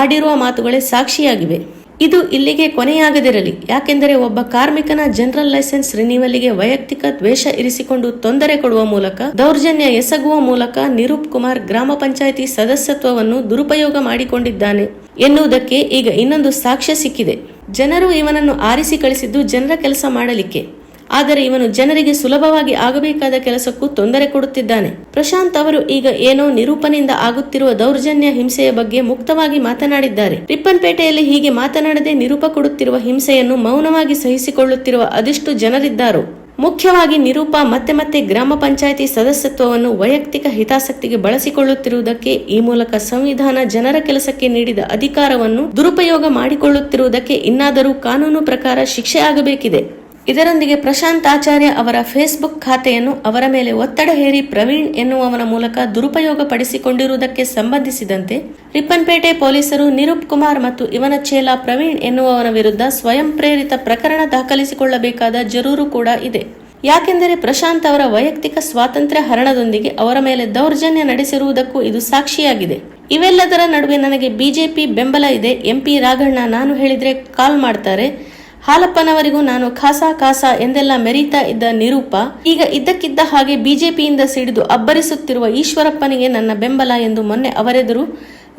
ಆಡಿರುವ ಮಾತುಗಳೇ ಸಾಕ್ಷಿಯಾಗಿವೆ. ಇದು ಇಲ್ಲಿಗೆ ಕೊನೆಯಾಗದಿರಲಿ. ಯಾಕೆಂದರೆ ಒಬ್ಬ ಕಾರ್ಮಿಕನ ಜನರಲ್ ಲೈಸೆನ್ಸ್ ರಿನಿವಲ್ಗೆ ವೈಯಕ್ತಿಕ ದ್ವೇಷ ಇರಿಸಿಕೊಂಡು ತೊಂದರೆ ಕೊಡುವ ಮೂಲಕ, ದೌರ್ಜನ್ಯ ಎಸಗುವ ಮೂಲಕ ನಿರೂಪ್ ಕುಮಾರ್ ಗ್ರಾಮ ಪಂಚಾಯಿತಿ ಸದಸ್ಯತ್ವವನ್ನು ದುರುಪಯೋಗ ಮಾಡಿಕೊಂಡಿದ್ದಾನೆ ಎನ್ನುವುದಕ್ಕೆ ಈಗ ಇನ್ನೊಂದು ಸಾಕ್ಷ್ಯ ಸಿಕ್ಕಿದೆ. ಜನರು ಇವನನ್ನು ಆರಿಸಿ ಕಳಿಸಿದ್ದು ಜನರ ಕೆಲಸ ಮಾಡಲಿಕ್ಕೆ. ಆದರೆ ಇವನು ಜನರಿಗೆ ಸುಲಭವಾಗಿ ಆಗಬೇಕಾದ ಕೆಲಸಕ್ಕೂ ತೊಂದರೆ ಕೊಡುತ್ತಿದ್ದಾನೆ. ಪ್ರಶಾಂತ್ ಅವರು ಈಗ ಏನೋ ನಿರೂಪಣೆಯಿಂದ ಆಗುತ್ತಿರುವ ದೌರ್ಜನ್ಯ ಹಿಂಸೆಯ ಬಗ್ಗೆ ಮುಕ್ತವಾಗಿ ಮಾತನಾಡಿದ್ದಾರೆ. ರಿಪ್ಪನ್ಪೇಟೆಯಲ್ಲಿ ಹೀಗೆ ಮಾತನಾಡದೆ ನಿರೂಪ ಕೊಡುತ್ತಿರುವ ಹಿಂಸೆಯನ್ನು ಮೌನವಾಗಿ ಸಹಿಸಿಕೊಳ್ಳುತ್ತಿರುವ ಅದೆಷ್ಟು ಜನರಿದ್ದಾರೋ? ಮುಖ್ಯವಾಗಿ ನಿರೂಪ ಮತ್ತೆ ಮತ್ತೆ ಗ್ರಾಮ ಪಂಚಾಯಿತಿ ಸದಸ್ಯತ್ವವನ್ನು ವೈಯಕ್ತಿಕ ಹಿತಾಸಕ್ತಿಗೆ ಬಳಸಿಕೊಳ್ಳುತ್ತಿರುವುದಕ್ಕೆ ಈ ಮೂಲಕ ಸಂವಿಧಾನ ಜನರ ಕೆಲಸಕ್ಕೆ ನೀಡಿದ ಅಧಿಕಾರವನ್ನು ದುರುಪಯೋಗ ಮಾಡಿಕೊಳ್ಳುತ್ತಿರುವುದಕ್ಕೆ ಇನ್ನಾದರೂ ಕಾನೂನು ಪ್ರಕಾರ ಶಿಕ್ಷೆ ಆಗಬೇಕಿದೆ. ಇದರೊಂದಿಗೆ ಪ್ರಶಾಂತ್ ಆಚಾರ್ಯ ಅವರ ಫೇಸ್ಬುಕ್ ಖಾತೆಯನ್ನು ಅವರ ಮೇಲೆ ಒತ್ತಡ ಹೇರಿ ಪ್ರವೀಣ್ ಎನ್ನುವವನ ಮೂಲಕ ದುರುಪಯೋಗ ಪಡಿಸಿಕೊಂಡಿರುವುದಕ್ಕೆ ಸಂಬಂಧಿಸಿದಂತೆ ರಿಪ್ಪನ್ಪೇಟೆ ಪೊಲೀಸರು ನಿರೂಪ್ ಕುಮಾರ್ ಮತ್ತು ಇವನ ಚೇಲ ಪ್ರವೀಣ್ ಎನ್ನುವವನ ವಿರುದ್ಧ ಸ್ವಯಂ ಪ್ರೇರಿತ ಪ್ರಕರಣ ದಾಖಲಿಸಿಕೊಳ್ಳಬೇಕಾದ ಜರೂರು ಕೂಡ ಇದೆ. ಯಾಕೆಂದರೆ ಪ್ರಶಾಂತ್ ಅವರ ವೈಯಕ್ತಿಕ ಸ್ವಾತಂತ್ರ್ಯ ಹರಣದೊಂದಿಗೆ ಅವರ ಮೇಲೆ ದೌರ್ಜನ್ಯ ನಡೆಸಿರುವುದಕ್ಕೂ ಇದು ಸಾಕ್ಷಿಯಾಗಿದೆ. ಇವೆಲ್ಲದರ ನಡುವೆ ನನಗೆ ಬಿಜೆಪಿ ಬೆಂಬಲ ಇದೆ. ಎಂಪಿ ರಾಘಣ್ಣ ನಾನು ಹೇಳಿದ್ರೆ ಕಾಲ್ ಮಾಡ್ತಾರೆ. ಹಾಲಪ್ಪನವರಿಗೂ ನಾನು ಖಾಸಾ ಖಾಸಾ ಎಂದೆಲ್ಲ ಮೆರೀತಾ ಇದ್ದ ನಿರೂಪ, ಈಗ ಇದ್ದಕ್ಕಿದ್ದ ಹಾಗೆ ಬಿಜೆಪಿಯಿಂದ ಸಿಡಿದು ಅಬ್ಬರಿಸುತ್ತಿರುವ ಈಶ್ವರಪ್ಪನಿಗೆ ನನ್ನ ಬೆಂಬಲ ಎಂದು ಮೊನ್ನೆ ಅವರೆದುರು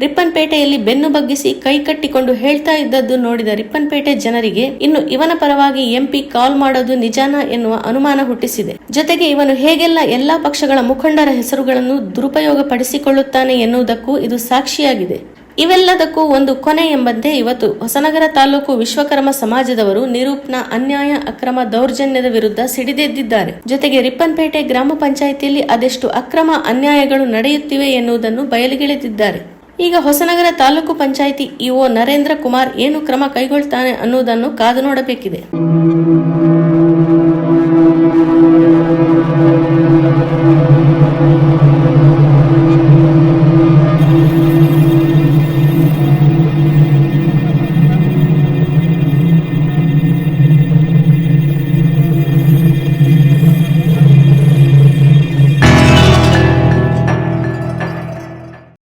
ರಿಪ್ಪನ್ಪೇಟೆಯಲ್ಲಿ ಬೆನ್ನು ಬಗ್ಗಿಸಿ ಕೈ ಕಟ್ಟಿಕೊಂಡು ಹೇಳ್ತಾ ಇದ್ದದ್ದು ನೋಡಿದ ರಿಪ್ಪನ್ಪೇಟೆ ಜನರಿಗೆ, ಇನ್ನು ಇವನ ಪರವಾಗಿ ಎಂಪಿ ಕಾಲ್ ಮಾಡೋದು ನಿಜಾನ ಎನ್ನುವ ಅನುಮಾನ ಹುಟ್ಟಿಸಿದೆ. ಜೊತೆಗೆ ಇವನು ಹೇಗೆಲ್ಲ ಎಲ್ಲಾ ಪಕ್ಷಗಳ ಮುಖಂಡರ ಹೆಸರುಗಳನ್ನು ದುರುಪಯೋಗ ಪಡಿಸಿಕೊಳ್ಳುತ್ತಾನೆ ಎನ್ನುವುದಕ್ಕೂ ಇದು ಸಾಕ್ಷಿಯಾಗಿದೆ. ಇವೆಲ್ಲದಕ್ಕೂ ಒಂದು ಕೊನೆ ಎಂಬಂತೆ ಇವತ್ತು ಹೊಸನಗರ ತಾಲೂಕು ವಿಶ್ವಕರ್ಮ ಸಮಾಜದವರು ನಿರೂಪ್ನ ಅನ್ಯಾಯ, ಅಕ್ರಮ ದೌರ್ಜನ್ಯದ ವಿರುದ್ಧ ಸಿಡಿದೆದ್ದಿದ್ದಾರೆ. ಜೊತೆಗೆ ರಿಪ್ಪನ್ಪೇಟೆ ಗ್ರಾಮ ಪಂಚಾಯಿತಿಯಲ್ಲಿ ಅದೆಷ್ಟು ಅಕ್ರಮ ಅನ್ಯಾಯಗಳು ನಡೆಯುತ್ತಿವೆ ಎನ್ನುವುದನ್ನು ಬಯಲಿಗೆಳೆದಿದ್ದಾರೆ. ಈಗ ಹೊಸನಗರ ತಾಲೂಕು ಪಂಚಾಯಿತಿ ಇಒ ನರೇಂದ್ರ ಕುಮಾರ್ ಏನು ಕ್ರಮ ಕೈಗೊಳ್ತಾನೆ ಅನ್ನುವುದನ್ನು ಕಾದು ನೋಡಬೇಕಿದೆ.